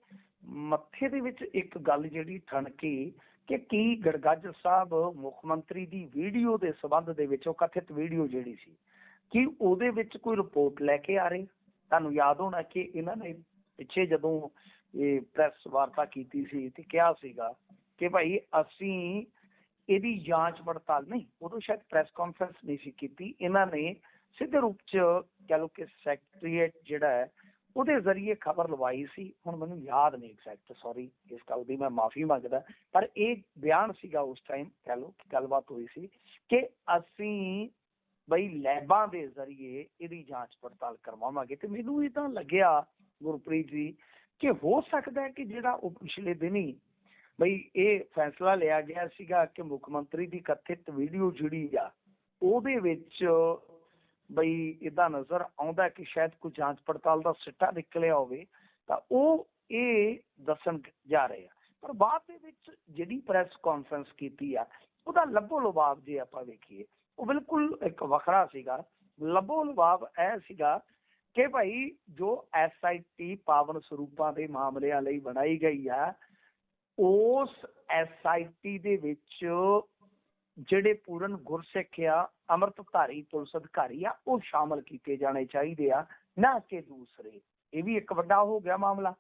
ਮੱਥੇ ਦੇ ਵਿੱਚ ਇੱਕ ਗੱਲ ਜਿਹੜੀ ਠਣਕੀ ਕਿ ਕੀ ਗੜਗੱਜ ਸਾਹਿਬ ਮੁੱਖ ਮੰਤਰੀ ਦੀ ਵੀਡੀਓ ਦੇ ਸਬੰਧ ਦੇ ਵਿੱਚ ਉਹ ਕਥਿਤ ਵੀਡੀਓ ਜਿਹੜੀ ਸੀ, ਕਿ ਉਹਦੇ ਵਿੱਚ ਕੋਈ ਰਿਪੋਰਟ ਲੈ ਕੇ ਆ ਰਹੇ? ਤੁਹਾਨੂੰ ਯਾਦ ਹੋਣਾ ਕਿ ਇਹਨਾਂ ਨੇ ਪਿੱਛੇ ਜਦੋਂ ਇਹ ਪ੍ਰੈਸ ਵਾਰਤਾ ਕੀਤੀ ਸੀ ਤੇ ਕਿਹਾ ਸੀਗਾ ਕਿ ਭਾਈ ਅਸੀਂ ਇਹਦੀ ਜਾਂਚ ਪੜਤਾਲ ਨਹੀਂ, ਉਦੋਂ ਸ਼ਾਇਦ ਪ੍ਰੈਸ ਕਾਨਫਰੰਸ ਨਹੀਂ ਸੀ ਕੀਤੀ। ਇਹਨਾਂ ਨੇ ਸਿੱਧੇ ਰੂਪ ਚ ਕਹ ਲਓ ਕਿ ਸੈਕਟਰੀਏਟ ਜਿਹੜਾ ਹੈ, ਉਹਦੇ ਜ਼ਰੀਏ ਖਬਰ ਲਵਾਈ ਸੀ। ਹੁਣ ਮੈਨੂੰ ਯਾਦ ਨਹੀਂ ਐਗਜ਼ੈਕਟ ਸੌਰੀ ਇਸ ਗੱਲ ਦੀ ਮੈਂ ਮਾਫੀ ਮੰਗਦਾ। ਪਰ ਇਹ ਬਿਆਨ ਸੀਗਾ ਉਸ ਟਾਈਮ ਕਹ ਲਓ ਕਿ ਗੱਲਬਾਤ ਹੋਈ ਸੀ ਕਿ ਅਸੀਂ ਬਈ ਲੈਬਾਂ ਦੇ ਜ਼ਰੀਏ ਇਹਦੀ ਜਾਂਚ ਪੜਤਾਲ ਕਰਵਾਵਾਂਗੇ। ਤੇ ਮੈਨੂੰ ਇਹ ਤਾਂ ਲੱਗਿਆ ਗੁਰਪ੍ਰੀਤ ਜੀ ਕਿ ਹੋ ਸਕਦਾ ਹੈ ਕਿ ਜਿਹੜਾ ਉਹ ਪਿਛਲੇ ਦਿਨੀ ਬਈ ਇਹ ਫੈਸਲਾ ਲਿਆ ਗਿਆ ਸੀਗਾ ਕਿ ਮੁੱਖ ਮੰਤਰੀ ਦੀ ਕਥਿਤ ਵੀਡੀਓ ਜਿਹੜੀ ਆ, ਉਹਦੇ ਵਿੱਚ ਬਈ ਇਦਾਂ ਨਜ਼ਰ ਆਉਂਦਾ ਕਿ ਸ਼ਾਇਦ ਕੋਈ ਜਾਂਚ ਪੜਤਾਲ ਦਾ ਸਿੱਟਾ ਨਿਕਲਿਆ ਹੋਵੇ, ਤਾਂ ਉਹ ਇਹ ਦੱਸਣ ਜਾ ਰਹੇ ਆ। ਪਰ ਬਾਅਦ ਦੇ ਵਿੱਚ ਜਿਹੜੀ ਪ੍ਰੈਸ ਕਾਨਫਰੰਸ ਕੀਤੀ ਆ, ਉਹਦਾ ਲੱਭੋ ਲੁਬਾਵ ਜੇ ਆਪਾਂ ਵੇਖੀਏ, ਉਹ ਬਿਲਕੁਲ ਇੱਕ ਵੱਖਰਾ ਸੀਗਾ। ਲੱਭੋ ਲੁਬਾਵ ਇਹ ਸੀਗਾ ਕਿ ਭਾਈ ਜੋ ਐਸਆਈਟੀ ਪਾਵਨ ਸਰੂਪਾਂ ਦੇ ਮਾਮਲਿਆਂ ਲਈ ਬਣਾਈ ਗਈ ਆ ਉਸ ਐਸਆਈਟੀ ਦੇ ਵਿੱਚ ਜਿਹੜੇ ਪੂਰਨ ਗੁਰਸਿੱਖ ਆ, ਅੰਮ੍ਰਿਤਧਾਰੀ, ਪੁਲਿਸ ਅਧਿਕਾਰੀ ਆ, ਉਹ ਸ਼ਾਮਲ ਕੀਤੇ ਜਾਣੇ ਚਾਹੀਦੇ ਆ, ਨਾ ਕਿ ਦੂਸਰੇ। ਇਹ ਵੀ ਇੱਕ ਵੱਡਾ ਹੋ ਗਿਆ ਮਾਮਲਾ।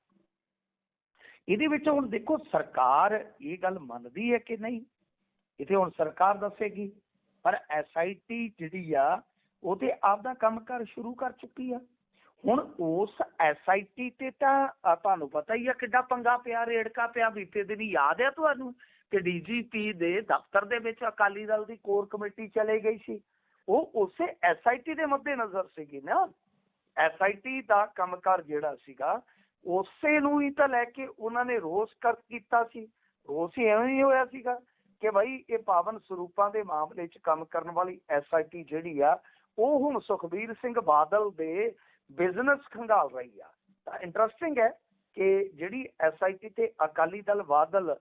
ਇਹਦੇ ਵਿੱਚ ਹੁਣ ਦੇਖੋ, ਸਰਕਾਰ ਇਹ ਗੱਲ ਮੰਨਦੀ ਹੈ ਕਿ ਨਹੀਂ? ਇਥੇ ਹੁਣ ਸਰਕਾਰ ਦੱਸੇਗੀ। ਪਰ ਐਸਆਈਟੀ ਜਿਹੜੀ ਆ, ਉਹ ਤੇ ਆਪਦਾ ਕੰਮਕਾਰ ਸ਼ੁਰੂ ਕਰ ਚੁੱਕੀ ਆ। ਹੁਣ ਉਸ ਐਸਆਈਟੀ ਤੇ ਤਾਂ, ਅਹ, ਤੁਹਾਨੂੰ ਪਤਾ ਹੀ ਆ ਕਿੱਡਾ ਪੰਗਾ ਪਿਆ, ਰੇੜਕਾ ਪਿਆ, ਬੀਤੇ ਦਿਨ ਯਾਦ ਆ ਤੁਹਾਨੂੰ ਕਿ ਡੀਜੀਪੀ ਦੇ ਦਫ਼ਤਰ ਦੇ ਵਿੱਚ ਅਕਾਲੀ ਦਲ ਦੀ ਕੋਰ ਕਮੇਟੀ ਚਲੇ ਗਈ ਸੀ। ਉਹ ਉਸੇ ਐਸਆਈਟੀ ਦੇ ਮੱਦੇ ਨਜ਼ਰ ਸੀਗੀ ਨਾ। ਐਸਆਈਟੀ ਦਾ ਕੰਮਕਾਰ ਜਿਹੜਾ ਸੀਗਾ, ਉਸੇ ਨੂੰ ਹੀ ਤਾਂ ਲੈ ਕੇ ਉਹਨਾਂ ਨੇ ਰੋਸ ਕਰ ਕੀਤਾ ਸੀ। ਰੋਸ ਹੀ ਐਵੇਂ ਹੀ ਹੋਇਆ ਸੀਗਾ ਕਿ ਭਾਈ ਇਹ ਪਾਵਨ ਸਰੂਪਾਂ ਦੇ ਮਾਮਲੇ 'ਚ ਕੰਮ ਕਰਨ ਵਾਲੀ ਐਸਆਈਟੀ ਜਿਹੜੀ ਆ, ਉਹ ਹੁਣ ਸੁਖਬੀਰ ਸਿੰਘ ਬਾਦਲ ਦੇ ਬਿਜ਼ਨਸ ਖੰਗਾਲ ਰਹੀ ਆ। ਤਾਂ ਇੰਟਰਸਟਿੰਗ ਹੈ ਕਿ ਜਿਹੜੀ ਐਸਆਈਟੀ ਤੇ ਅਕਾਲੀ ਦਲ ਬਾਦਲ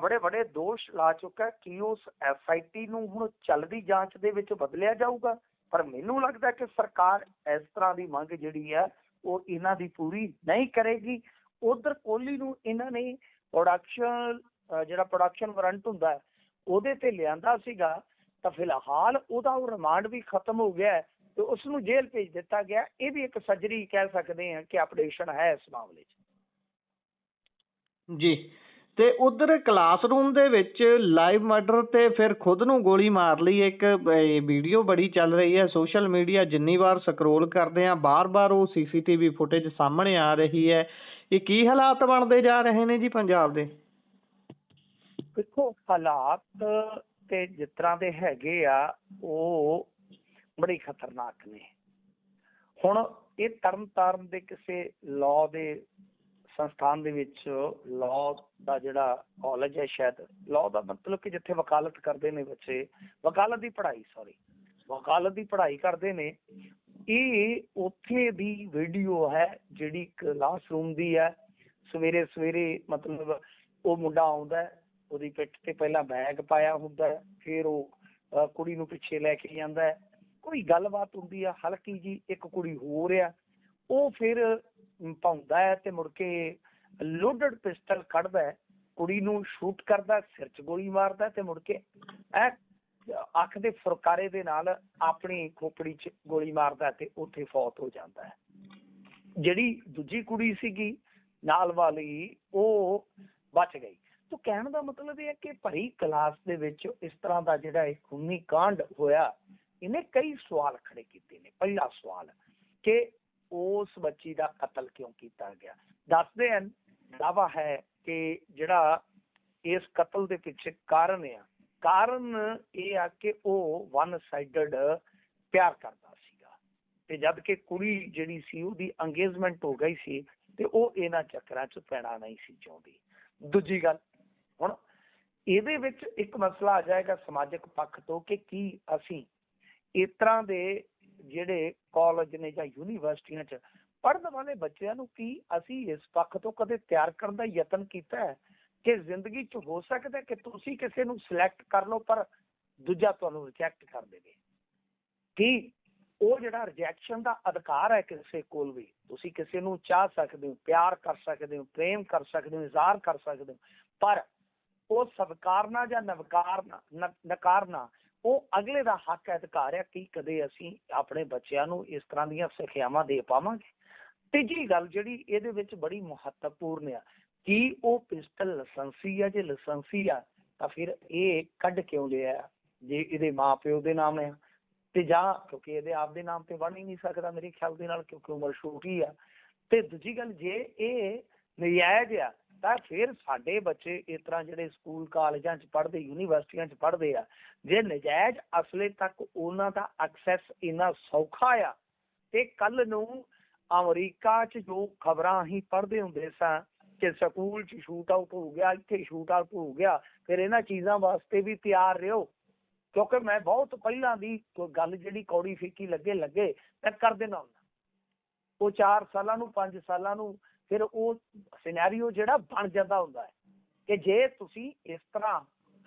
ਬੜੇ ਬੜੇ ਦੋਸ਼ ਲਾ ਚੁੱਕਾ ਕਿ ਉਸ ਐਸਆਈਟੀ ਨੂੰ ਹੁਣ ਚੱਲਦੀ ਜਾਂਚ ਦੇ ਵਿੱਚ ਬਦਲਿਆ ਜਾਊਗਾ। ਪਰ ਮੈਨੂੰ ਲੱਗਦਾ ਕਿ ਸਰਕਾਰ ਇਸ ਤਰ੍ਹਾਂ ਦੀ ਮੰਗ ਜਿਹੜੀ ਹੈ ਉਹ ਇਹਨਾਂ ਦੀ ਪੂਰੀ ਨਹੀਂ ਕਰੇਗੀ। ਉਧਰ ਕੋਹਲੀ ਨੂੰ ਇਹਨਾਂ ਨੇ ਪ੍ਰੋਡਕਸ਼ਨ ਜਿਹੜਾ ਪ੍ਰੋਡਕਸ਼ਨ ਵਾਰੰਟ ਹੁੰਦਾ ਹੈ, ਉਹਦੇ ਤੇ ਲਿਆਂਦਾ ਸੀਗਾ। ਤਾਂ ਫਿਲਹਾਲ ਉਹਦਾ ਉਹ ਰਿਮਾਂਡ ਵੀ ਖਤਮ ਹੋ ਗਿਆ ਤੇ ਉਸ ਨੂੰ ਜੇਲ੍ਹ ਭੇਜ ਦਿੱਤਾ ਗਿਆ। ਇਹ ਵੀ ਇੱਕ ਸੱਜਰੀ ਕਹਿ ਸਕਦੇ ਹਾਂ ਕਿ ਅਪਡੇਸ਼ਨ ਹੈ ਇਸ ਮਾਮਲੇ 'ਚ। ਜੀ। ਤੇ ਉਧਰ ਕਲਾਸਰੂਮ ਦੇ ਵਿੱਚ ਲਾਈਵ ਮਰਡਰ ਤੇ ਫਿਰ ਖੁਦ ਨੂੰ ਗੋਲੀ ਮਾਰ ਲਈ। ਇੱਕ ਵੀਡੀਓ ਬੜੀ ਚੱਲ ਰਹੀ ਹੈ। ਸੋਸ਼ਲ ਮੀਡੀਆ ਜਿੰਨੀ ਵਾਰ ਸਕਰੋਲ ਕਰਦੇ ਆ ਬਾਰ-ਬਾਰ ਉਹ ਸੀਸੀਟੀਵੀ ਫੁਟੇਜ ਸਾਹਮਣੇ ਆ ਰਹੀ ਹੈ। ਇਹ ਕੀ ਹਾਲਾਤ ਬਣਦੇ ਜਾ ਰਹੇ ਨੇ ਜੀ ਪੰਜਾਬ ਦੇ? ਦੇਖੋ ਹਾਲਾਤ ਤੇ ਜਿਸ ਤਰ੍ਹਾਂ ਦੇ ਹੈਗੇ ਆ ਉਹ ਬੜੇ ਖਤਰਨਾਕ ਨੇ। ਹੁਣ ਇਹ ਤਰਨ ਤਾਰਨ ਦੇ ਕਿਸੇ ਲਾਅ ਦੇ ਸੰਸਥਾਨ ਦੇ ਵਿੱਚ ਲਾਅ ਦਾ ਜਿਹੜਾ ਕਾਲਜ ਹੈ ਸ਼ਾਇਦ ਲਾਅ ਦਾ ਮਤਲਬ ਕਿ ਜਿੱਥੇ ਵਕਾਲਤ ਕਰਦੇ ਨੇ ਬੱਚੇ ਵਕਾਲਤ ਦੀ ਪੜ੍ਹਾਈ ਸੌਰੀ ਵਕਾਲਤ ਦੀ ਪੜ੍ਹਾਈ ਕਰਦੇ ਨੇ ਇਹ ਉੱਥੇ ਦੀ ਵੀਡੀਓ ਹੈ ਜਿਹੜੀ ਕਲਾਸਰੂਮ ਦੀ ਹੈ। ਸਵੇਰੇ ਸਵੇਰੇ ਮਤਲਬ ਉਹ ਮੁੰਡਾ ਆਉਂਦਾ ਹੈ, ਉਹਦੀ ਪਿੱਠ ਤੇ ਪਹਿਲਾਂ ਬੈਗ ਪਾਇਆ ਹੁੰਦਾ ਹੈ, ਫਿਰ ਉਹ ਕੁੜੀ ਨੂੰ ਪਿੱਛੇ ਲੈ ਕੇ ਜਾਂਦਾ ਕੋਈ ਗੱਲਬਾਤ ਹੁੰਦੀ ਆ, ਹਲਕੀ ਜੀ ਇੱਕ ਕੁੜੀ ਹੋਰ ਆ, ਉਹ ਫਿਰ ਪਾਉਂਦਾ ਹੈ ਤੇ ਮੁੜ ਕੇ ਲੋਡਡ ਪਿਸਟਲ ਕੱਢਦਾ ਹੈ, ਕੁੜੀ ਨੂੰ ਸ਼ੂਟ ਕਰਦਾ, ਸਿਰ 'ਚ ਗੋਲੀ ਮਾਰਦਾ ਤੇ ਮੁੜ ਕੇ ਇਹ ਅੱਖ ਦੇ ਫੁਰਕਾਰੇ ਦੇ ਨਾਲ ਆਪਣੀ ਖੋਪੜੀ 'ਚ ਗੋਲੀ ਮਾਰਦਾ ਤੇ ਉੱਥੇ ਫੌਤ ਹੋ ਜਾਂਦਾ ਹੈ। ਜਿਹੜੀ ਦੂਜੀ ਕੁੜੀ ਸੀਗੀ, ਨਾਲ ਵਾਲੀ, ਉਹ ਬਚ ਗਈ। ਤੋਂ ਕਹਿਣ ਦਾ ਮਤਲਬ ਇਹ ਹੈ ਕਿ ਭਰੀ ਕਲਾਸ ਦੇ ਵਿੱਚ ਇਸ ਤਰ੍ਹਾਂ ਦਾ ਜਿਹੜਾ ਇਹ ਖੂਨੀ ਕਾਂਡ ਹੋਇਆ ਇਹਨੇ ਕਈ ਸਵਾਲ ਖੜੇ ਕੀਤੇ ਨੇ। ਪਹਿਲਾ ਸਵਾਲ ਕਿ ਉਸ ਬੱਚੀ ਦਾ ਕਤਲ ਕਿਉਂ ਕੀਤਾ ਗਿਆ? ਦੱਸਦੇ ਹਨ ਦਾਵਾ ਹੈ ਕਿ ਜਿਹੜਾ ਇਸ ਕਤਲ ਦੇ ਪਿੱਛੇ ਕਾਰਨ ਆ। ਕਾਰਨ ਇਹ ਆ ਕਿ ਉਹ ਵਨ ਸਾਈਡਡ ਪਿਆਰ ਕਰਦਾ ਸੀਗਾ। ਤੇ ਜਦ ਕਿ ਕੁੜੀ ਜਿਹੜੀ ਸੀ, ਉਹਦੀ ਅੰਗੇਜਮੈਂਟ ਹੋ ਗਈ ਸੀ ਤੇ ਉਹ ਇਹਨਾਂ ਚੱਕਰਾਂ 'ਚ ਪੈਣਾ ਨਹੀਂ ਸੀ ਚਾਹੁੰਦੀ। ਦੂਜੀ ਗੱਲ, ਹੁਣ ਇਹਦੇ ਵਿੱਚ ਇੱਕ ਮਸਲਾ ਆ ਜਾਏਗਾ ਸਮਾਜਿਕ ਪੱਖ ਤੋਂ ਕਿ ਕੀ ਅਸੀਂ ਇਸ ਤਰ੍ਹਾਂ ਦੇ ਜਿਹੜੇ ਕਾਲਜ ਨੇ ਜਾਂ ਯੂਨੀਵਰਸਿਟੀਆਂ 'ਚ ਪੜ੍ਹਨ ਵਾਲੇ ਬੱਚਿਆਂ ਨੂੰ ਕੀ ਅਸੀਂ ਇਸ ਪੱਖ ਤੋਂ ਕਦੇ ਤਿਆਰ ਕਰਨ ਦਾ ਯਤਨ ਕੀਤਾ ਹੈ ਕਿ ਜ਼ਿੰਦਗੀ 'ਚ ਹੋ ਸਕਦਾ ਕਿ ਤੁਸੀਂ ਕਿਸੇ ਨੂੰ ਸਿਲੈਕਟ ਕਰ ਲਓ, ਪਰ ਦੂਜਾ ਤੁਹਾਨੂੰ ਰਿਜੈਕਟ ਕਰ ਦੇਵੇ? ਕੀ ਉਹ ਜਿਹੜਾ ਰਿਜੈਕਸ਼ਨ ਦਾ ਅਧਿਕਾਰ ਹੈ ਕਿਸੇ ਕੋਲ ਵੀ, ਤੁਸੀਂ ਕਿਸੇ ਨੂੰ ਚਾਹ ਸਕਦੇ ਹੋ, ਪਿਆਰ ਕਰ ਸਕਦੇ ਹੋ, ਪ੍ਰੇਮ ਕਰ ਸਕਦੇ ਹੋ, ਇਜ਼ਹਾਰ ਕਰ ਸਕਦੇ ਹੋ, ਪਰ ਉਹ ਸਵਕਾਰਨਾ ਜਾਂ ਨਵਕਾਰਨਾ ਨਕਾਰਨਾ ਉਹ ਅਗਲੇ ਦਾ ਹੱਕ ਅਧਿਕਾਰ ਹੈ ਕਿ ਕਦੇ ਅਸੀਂ ਆਪਣੇ ਬੱਚਿਆਂ ਨੂੰ ਇਸ ਤਰ੍ਹਾਂ ਦੀਆਂ ਸਿੱਖਿਆਵਾਂ ਦੇ ਪਾਵਾਂਗੇ। ਤੀਜੀ ਗੱਲ ਜਿਹੜੀ ਇਹਦੇ ਵਿੱਚ ਬੜੀ ਮਹੱਤਵਪੂਰਨ ਆ, ਕੀ ਉਹ ਪਿਸਟਲ ਲਾਇਸੈਂਸੀ ਆ, ਜੇ ਲਾਇਸੈਂਸੀ ਆ, ਤਾਂ ਫਿਰ ਇਹ ਕੱਢ ਕਿਉਂ ਲਿਆ? ਜੇ ਇਹਦੇ ਮਾਪਿਓ ਦੇ ਨਾਮ ਹੈ, ਤੇ ਜਾਂ ਕਿਉਂਕਿ ਇਹਦੇ ਆਪ ਦੇ ਨਾਮ ਤੇ ਬਣ ਹੀ ਨਹੀਂ ਸਕਦਾ ਮੇਰੇ ਖਿਆਲ ਦੇ ਨਾਲ, ਕਿਉਂਕਿ ਉਮਰ ਛੋਟੀ ਆ। ਤੇ ਦੂਜੀ ਗੱਲ, ਜੇ ਇਹ ਨਜਾਇਜ਼ ਆ, ਤਾਂ ਫਿਰ ਸਾਡੇ ਬੱਚੇ ਇਸ ਤਰ੍ਹਾਂ ਜਿਹੜੇ ਸਕੂਲ ਕਾਲਜਾਂ 'ਚ ਪੜ੍ਹਦੇ, ਯੂਨੀਵਰਸਿਟੀਆਂ 'ਚ ਪੜ੍ਹਦੇ ਆ, ਜੇ ਨਜਾਇਜ਼ ਅਸਲੇ ਤੱਕ ਉਹਨਾਂ ਦਾ ਐਕਸੈਸ ਇੰਨਾ ਸੌਖਾ ਆ, ਤੇ ਕੱਲ ਨੂੰ ਅਮਰੀਕਾ 'ਚ ਜੋ ਖਬਰਾਂ ਅਸੀਂ ਪੜ੍ਹਦੇ ਹੁੰਦੇ ਸਾਂ ਕਿ ਸਕੂਲ 'ਚ ਸ਼ੂਟ ਆਊਟ ਹੋ ਗਿਆ, ਇੱਥੇ ਸ਼ੂਟ ਆਊਟ ਹੋ ਗਿਆ, ਫਿਰ ਇਹਨਾਂ ਚੀਜ਼ਾਂ ਵਾਸਤੇ ਵੀ ਤਿਆਰ ਰਹੋ। ਕਿਉਂਕਿ ਮੈਂ ਬਹੁਤ ਪਹਿਲਾਂ ਦੀ ਗੱਲ ਜਿਹੜੀ ਕੌੜੀ ਫੀਕੀ ਲੱਗੇ ਲੱਗੇ ਮੈਂ ਕਰ ਦੇਣਾ ਹੁੰਦਾ। ਉਹ 4 ਸਾਲਾਂ ਨੂੰ 5 ਸਾਲਾਂ ਨੂੰ ਫਿਰ ਉਹ ਸਿਨੈਰੀਓ ਜਿਹੜਾ ਬਣ ਜਾਂਦਾ ਹੁੰਦਾ ਹੈ ਕਿ ਜੇ ਤੁਸੀਂ ਇਸ ਤਰ੍ਹਾਂ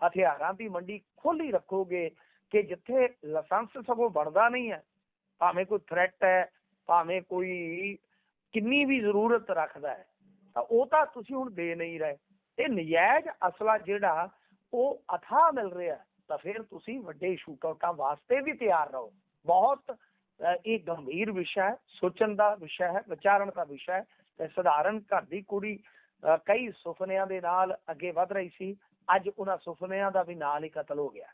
ਹਥਿਆਰਾਂ ਦੀ ਮੰਡੀ ਖੋਲੀ ਰੱਖੋਗੇ ਕਿ ਜਿੱਥੇ ਲਾਇਸੈਂਸ ਸਗੋਂ ਬਣਦਾ ਨਹੀਂ ਹੈ, ਭਾਵੇਂ ਕੋਈ ਥ੍ਰੈਟ ਹੈ, ਭਾਵੇਂ ਕੋਈ ਕਿੰਨੀ ਵੀ ਜ਼ਰੂਰਤ ਰੱਖਦਾ ਹੈ, ਤਾਂ ਉਹ ਤਾਂ ਤੁਸੀਂ ਹੁਣ ਦੇ ਨਹੀਂ ਰਹੇ। ਤੇ ਨਜਾਇਜ਼ ਅਸਲਾ ਜਿਹੜਾ ਉਹ ਅਥਾਹ ਮਿਲ ਰਿਹਾ, ਤਾਂ ਫਿਰ ਤੁਸੀਂ ਵੱਡੇ ਸ਼ੂਟਆਊਟਾਂ ਵਾਸਤੇ ਵੀ ਤਿਆਰ ਰਹੋ। ਬਹੁਤ ਇਹ ਗੰਭੀਰ ਵਿਸ਼ਾ ਹੈ, ਸੋਚਣ ਦਾ ਵਿਸ਼ਾ ਹੈ, ਵਿਚਾਰਨ ਦਾ ਵਿਸ਼ਾ ਹੈ। ਤੇ ਸਧਾਰਨ ਘਰ ਦੀ ਕੁੜੀ ਕਈ ਸੁਪਨਿਆਂ ਦੇ ਨਾਲ ਅੱਗੇ ਵਧ ਰਹੀ ਸੀ। ਅੱਜ ਉਹਨਾਂ ਸੁਪਨਿਆਂ ਦਾ ਵੀ ਨਾਲ ਹੀ ਕਤਲ ਹੋ ਗਿਆ।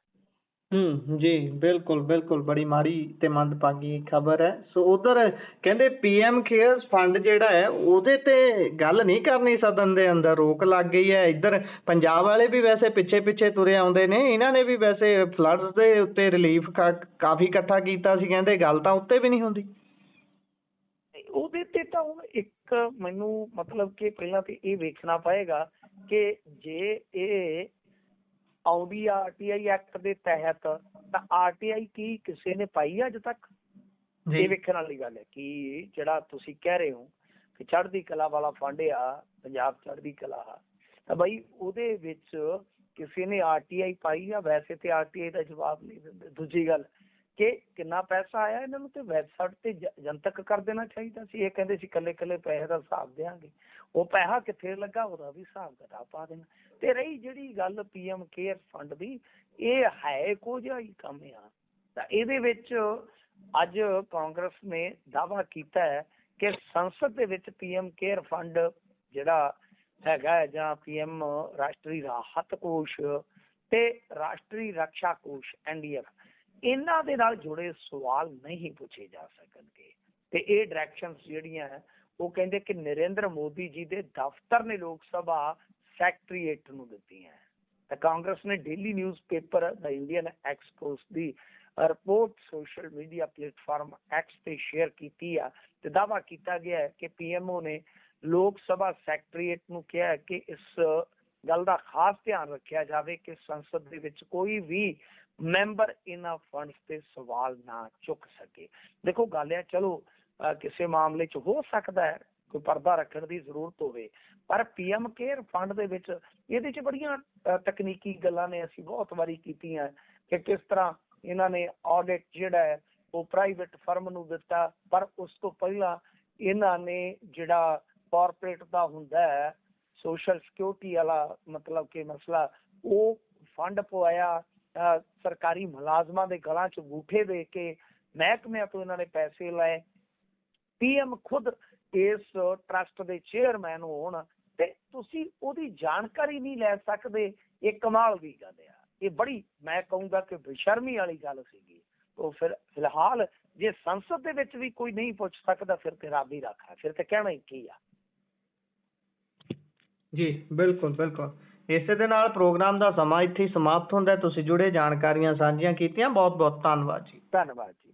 ਹੂੰ, ਜੀ, ਬਿਲਕੁਲ ਬਿਲਕੁਲ, ਬੜੀ ਮਾੜੀ ਤੇ ਮੰਦਭਾਗੀ ਖਬਰ ਹੈ। ਸੋ ਉਧਰ ਕਹਿੰਦੇ ਪੀਐਮ ਕੇਅਰਸ ਫੰਡ ਜਿਹੜਾ ਹੈ, ਉਹਦੇ ਤੇ ਗੱਲ ਨਹੀਂ ਕਰਨੀ ਸਦਨ ਦੇ ਅੰਦਰ, ਰੋਕ ਲੱਗ ਗਈ ਹੈ। ਇੱਧਰ ਪੰਜਾਬ ਵਾਲੇ ਵੀ ਵੈਸੇ ਪਿੱਛੇ ਪਿੱਛੇ ਤੁਰੇ ਆਉਂਦੇ ਨੇ। ਇਹਨਾਂ ਨੇ ਵੀ ਵੈਸੇ ਫਲੱਡਸ ਦੇ ਉੱਤੇ ਰਿਲੀਫ ਕਾਫੀ ਇਕੱਠਾ ਕੀਤਾ ਸੀ। ਕਹਿੰਦੇ ਗੱਲ ਤਾਂ ਉੱਤੇ ਵੀ ਨਹੀਂ ਹੁੰਦੀ। ਉਹਦੇ ਤੇ ਤਾਂ ਹੁਣ ਇੱਕ ਮੈਨੂੰ ਮਤਲਬ ਕਿ ਪਹਿਲਾਂ ਤੇ ਇਹ ਵੇਖਣਾ ਪਏਗਾ ਕਿ ਜੇ ਇਹ ਆਉਂਦੀ ਆ ਆਰਟੀਆਈ ਐਕਟ ਦੇ ਤਹਿਤ ਤਾਂ ਆਰਟੀਆਈ ਕੀ ਕਿਸੇ ਨੇ ਪਾਈ ਅੱਜ ਤੱਕ? ਇਹ ਵੇਖਣ ਵਾਲੀ ਗੱਲ ਹੈ ਕਿ ਜਿਹੜਾ ਤੁਸੀਂ ਕਹਿ ਰਹੇ ਹੋ ਕਿ ਚੜ੍ਹਦੀ ਕਲਾ ਵਾਲਾ ਫੰਡ ਆ ਪੰਜਾਬ ਚੜ੍ਹਦੀ ਕਲਾ ਤਾਂ ਬਈ ਉਹਦੇ ਵਿੱਚ ਕਿਸੇ ਨੇ ਆਰਟੀਆਈ ਪਾਈ ਆ? ਵੈਸੇ ਤੇ ਆਰਟੀਆਈ ਦਾ ਜਵਾਬ ਨਹੀਂ ਦਿੰਦੇ। ਦੂਜੀ ਗੱਲ ਕਿ ਕਿੰਨਾ ਪੈਸਾ ਆਇਆ ਇਹਨਾਂ ਨੂੰ ਤੇ ਵੈਬਸਾਈਟ ਤੇ ਜਨਤਕ ਕਰ ਦੇਣਾ ਚਾਹੀਦਾ ਸੀ। ਇਹ ਕਹਿੰਦੇ ਸੀ ਕੱਲੇ ਕੱਲੇ ਪੈਸੇ ਦਾ ਹਿਸਾਬ ਦੇਾਂਗੇ ਉਹ ਪੈਸਾ ਕਿੱਥੇ ਲੱਗਾ, ਉਹਦਾ ਵੀ ਹਿਸਾਬ ਕਿਤਾਬ ਪਾ ਦੇਣਾ। ਤੇ ਰਹੀ ਜਿਹੜੀ ਗੱਲ ਪੀਐਮ ਕੇਅਰ ਫੰਡ ਦੀ, ਇਹ ਹੈ ਕੋ ਹੀ ਕੰਮ ਆ। ਤਾਂ ਇਹਦੇ ਵਿੱਚ ਅੱਜ ਕਾਂਗਰਸ ਨੇ ਦਾਅਵਾ ਕੀਤਾ ਹੈ ਕਿ ਸੰਸਦ ਦੇ ਵਿੱਚ ਪੀਐਮ ਕੇਅਰ ਫੰਡ ਜਿਹੜਾ ਹੈਗਾ ਹੈ, ਜਾਂ ਪੀਐਮ ਰਾਸ਼ਟਰੀ ਰਾਹਤ ਕੋਸ਼ ਤੇ ਰਾਸ਼ਟਰੀ ਰੱਖਿਆ ਕੋਸ਼ ਐਨਡੀਐਫ ਇਹਨਾਂ ਦੇ ਨਾਲ ਜੁੜੇ ਸਵਾਲ ਨਹੀਂ ਪੁੱਛੇ ਜਾ ਸਕਣਗੇ। ਤੇ ਇਹ ਡਾਇਰੈਕਸ਼ਨਸ ਜਿਹੜੀਆਂ ਉਹ ਕਹਿੰਦੇ ਕਿ ਨਰਿੰਦਰ ਮੋਦੀ ਜੀ ਦੇ ਦਫ਼ਤਰ ਨੇ ਲੋਕ ਸਭਾ ਸੈਕਟਰੀਏਟ ਨੂੰ ਦਿੱਤੀਆਂ। ਤਾਂ ਕਾਂਗਰਸ ਨੇ ਡੇਲੀ ਨਿਊਜ਼ਪੇਪਰ ਦਾ ਇੰਡੀਅਨ ਐਕਸਪੋਸ ਦੀ report social media platform X ਤੇ ਸ਼ੇਅਰ ਕੀਤੀ ਆ। ਤੇ ਦਾਵਾ ਕੀਤਾ ਗਿਆ ਹੈ ਕਿ ਪੀਐਮਓ ਨੇ ਲੋਕ ਸਭਾ ਸੈਕਟਰੀਏਟ ਨੂੰ ਕਿਹਾ ਕਿ ਇਸ ਗੱਲ ਦਾ ਖਾਸ ਧਿਆਨ ਰੱਖਿਆ ਜਾਵੇ ਕਿ ਸੰਸਦ ਦੇ ਵਿੱਚ ਕੋਈ ਵੀ ਮੈਂਬਰ ਇਹਨਾਂ ਫੰਡਸ ਤੇ ਸਵਾਲ ਨਾ ਚੁੱਕ ਸਕੇ। ਦੇਖੋ, ਗੱਲ ਹੈ ਚਲੋ, ਅਹ ਕਿਸੇ ਮਾਮਲੇ 'ਚ ਹੋ ਸਕਦਾ ਹੈ, ਕੋਈ ਪਰਦਾ ਰੱਖਣ ਦੀ ਜ਼ਰੂਰਤ ਹੋਵੇ, ਪਰ ਪੀਐਮ ਕੇਅਰ ਫੰਡ ਦੇ ਵਿੱਚ ਇਹਦੇ 'ਚ ਬੜੀਆਂ ਤਕਨੀਕੀ ਗੱਲਾਂ ਨੇ ਅਸੀਂ ਬਹੁਤ ਵਾਰੀ ਕੀਤੀਆਂ ਕਿ ਕਿਸ ਤਰ੍ਹਾਂ ਇਹਨਾਂ ਨੇ ਆਡਿਟ ਜਿਹੜਾ ਹੈ, ਉਹ ਪ੍ਰਾਈਵੇਟ ਫਰਮ ਨੂੰ ਦਿੱਤਾ, ਪਰ ਉਸ ਤੋਂ ਪਹਿਲਾਂ ਇਹਨਾਂ ਨੇ ਜਿਹੜਾ ਕਾਰਪੋਰੇਟ ਦਾ ਹੁੰਦਾ ਹੈ ਸੋਸ਼ਲ ਸਿਕਿਉਰਿਟੀ ਵਾਲਾ ਮਤਲਬ ਕਿ ਮਸਲਾ, ਉਹ ਫੰਡ ਪਵਾਇਆ ਸਰਕਾਰੀ ਮੁਲਾਜ਼ਮਾਂ ਦੇ ਗਲਾਂ 'ਚ ਗੂਠੇ ਦੇ ਕੇ ਮਹਿਕਮਿਆਂ ਤੋਂ ਇਹਨਾਂ ਨੇ ਪੈਸੇ ਲਏ। ਪੀਐਮ ਖੁਦ ਇਸ ਟਰਸਟ ਦੇ ਚੇਅਰਮੈਨ ਹੋਣ ਤੇ ਤੁਸੀਂ ਉਹਦੀ ਜਾਣਕਾਰੀ ਨਹੀਂ ਲੈ ਸਕਦੇ। ਇਹ ਕਮਾਲ ਦੀ ਗੱਲ ਆ। ਇਹ ਬੜੀ, ਮੈਂ ਕਹੂੰਗਾ ਕਿ ਬੇਸ਼ਰਮੀ ਵਾਲੀ ਗੱਲ ਸੀਗੀ। ਉਹ ਫਿਰ ਫਿਲਹਾਲ ਜੇ ਸੰਸਦ ਦੇ ਵਿੱਚ ਵੀ ਕੋਈ ਨਹੀਂ ਪੁੱਛ ਸਕਦਾ, ਫਿਰ ਤੇ ਰੱਬ ਹੀ ਰੱਖਾ ਫਿਰ ਤੇ ਕਹਿਣਾ ਹੀ ਕੀ ਆ? ਜੀ, ਬਿਲਕੁਲ ਬਿਲਕੁਲ। ਇਸੇ ਦੇ ਨਾਲ ਪ੍ਰੋਗਰਾਮ ਦਾ ਸਮਾਂ ਇੱਥੇ ਹੀ ਸਮਾਪਤ ਹੁੰਦਾ ਹੈ। ਤੁਸੀਂ ਜੁੜੇ ਜਾਣਕਾਰੀਆਂ ਸਾਂਝੀਆਂ ਕੀਤੀਆਂ। ਬਹੁਤ ਬਹੁਤ ਧੰਨਵਾਦ ਜੀ। ਧੰਨਵਾਦ ਜੀ।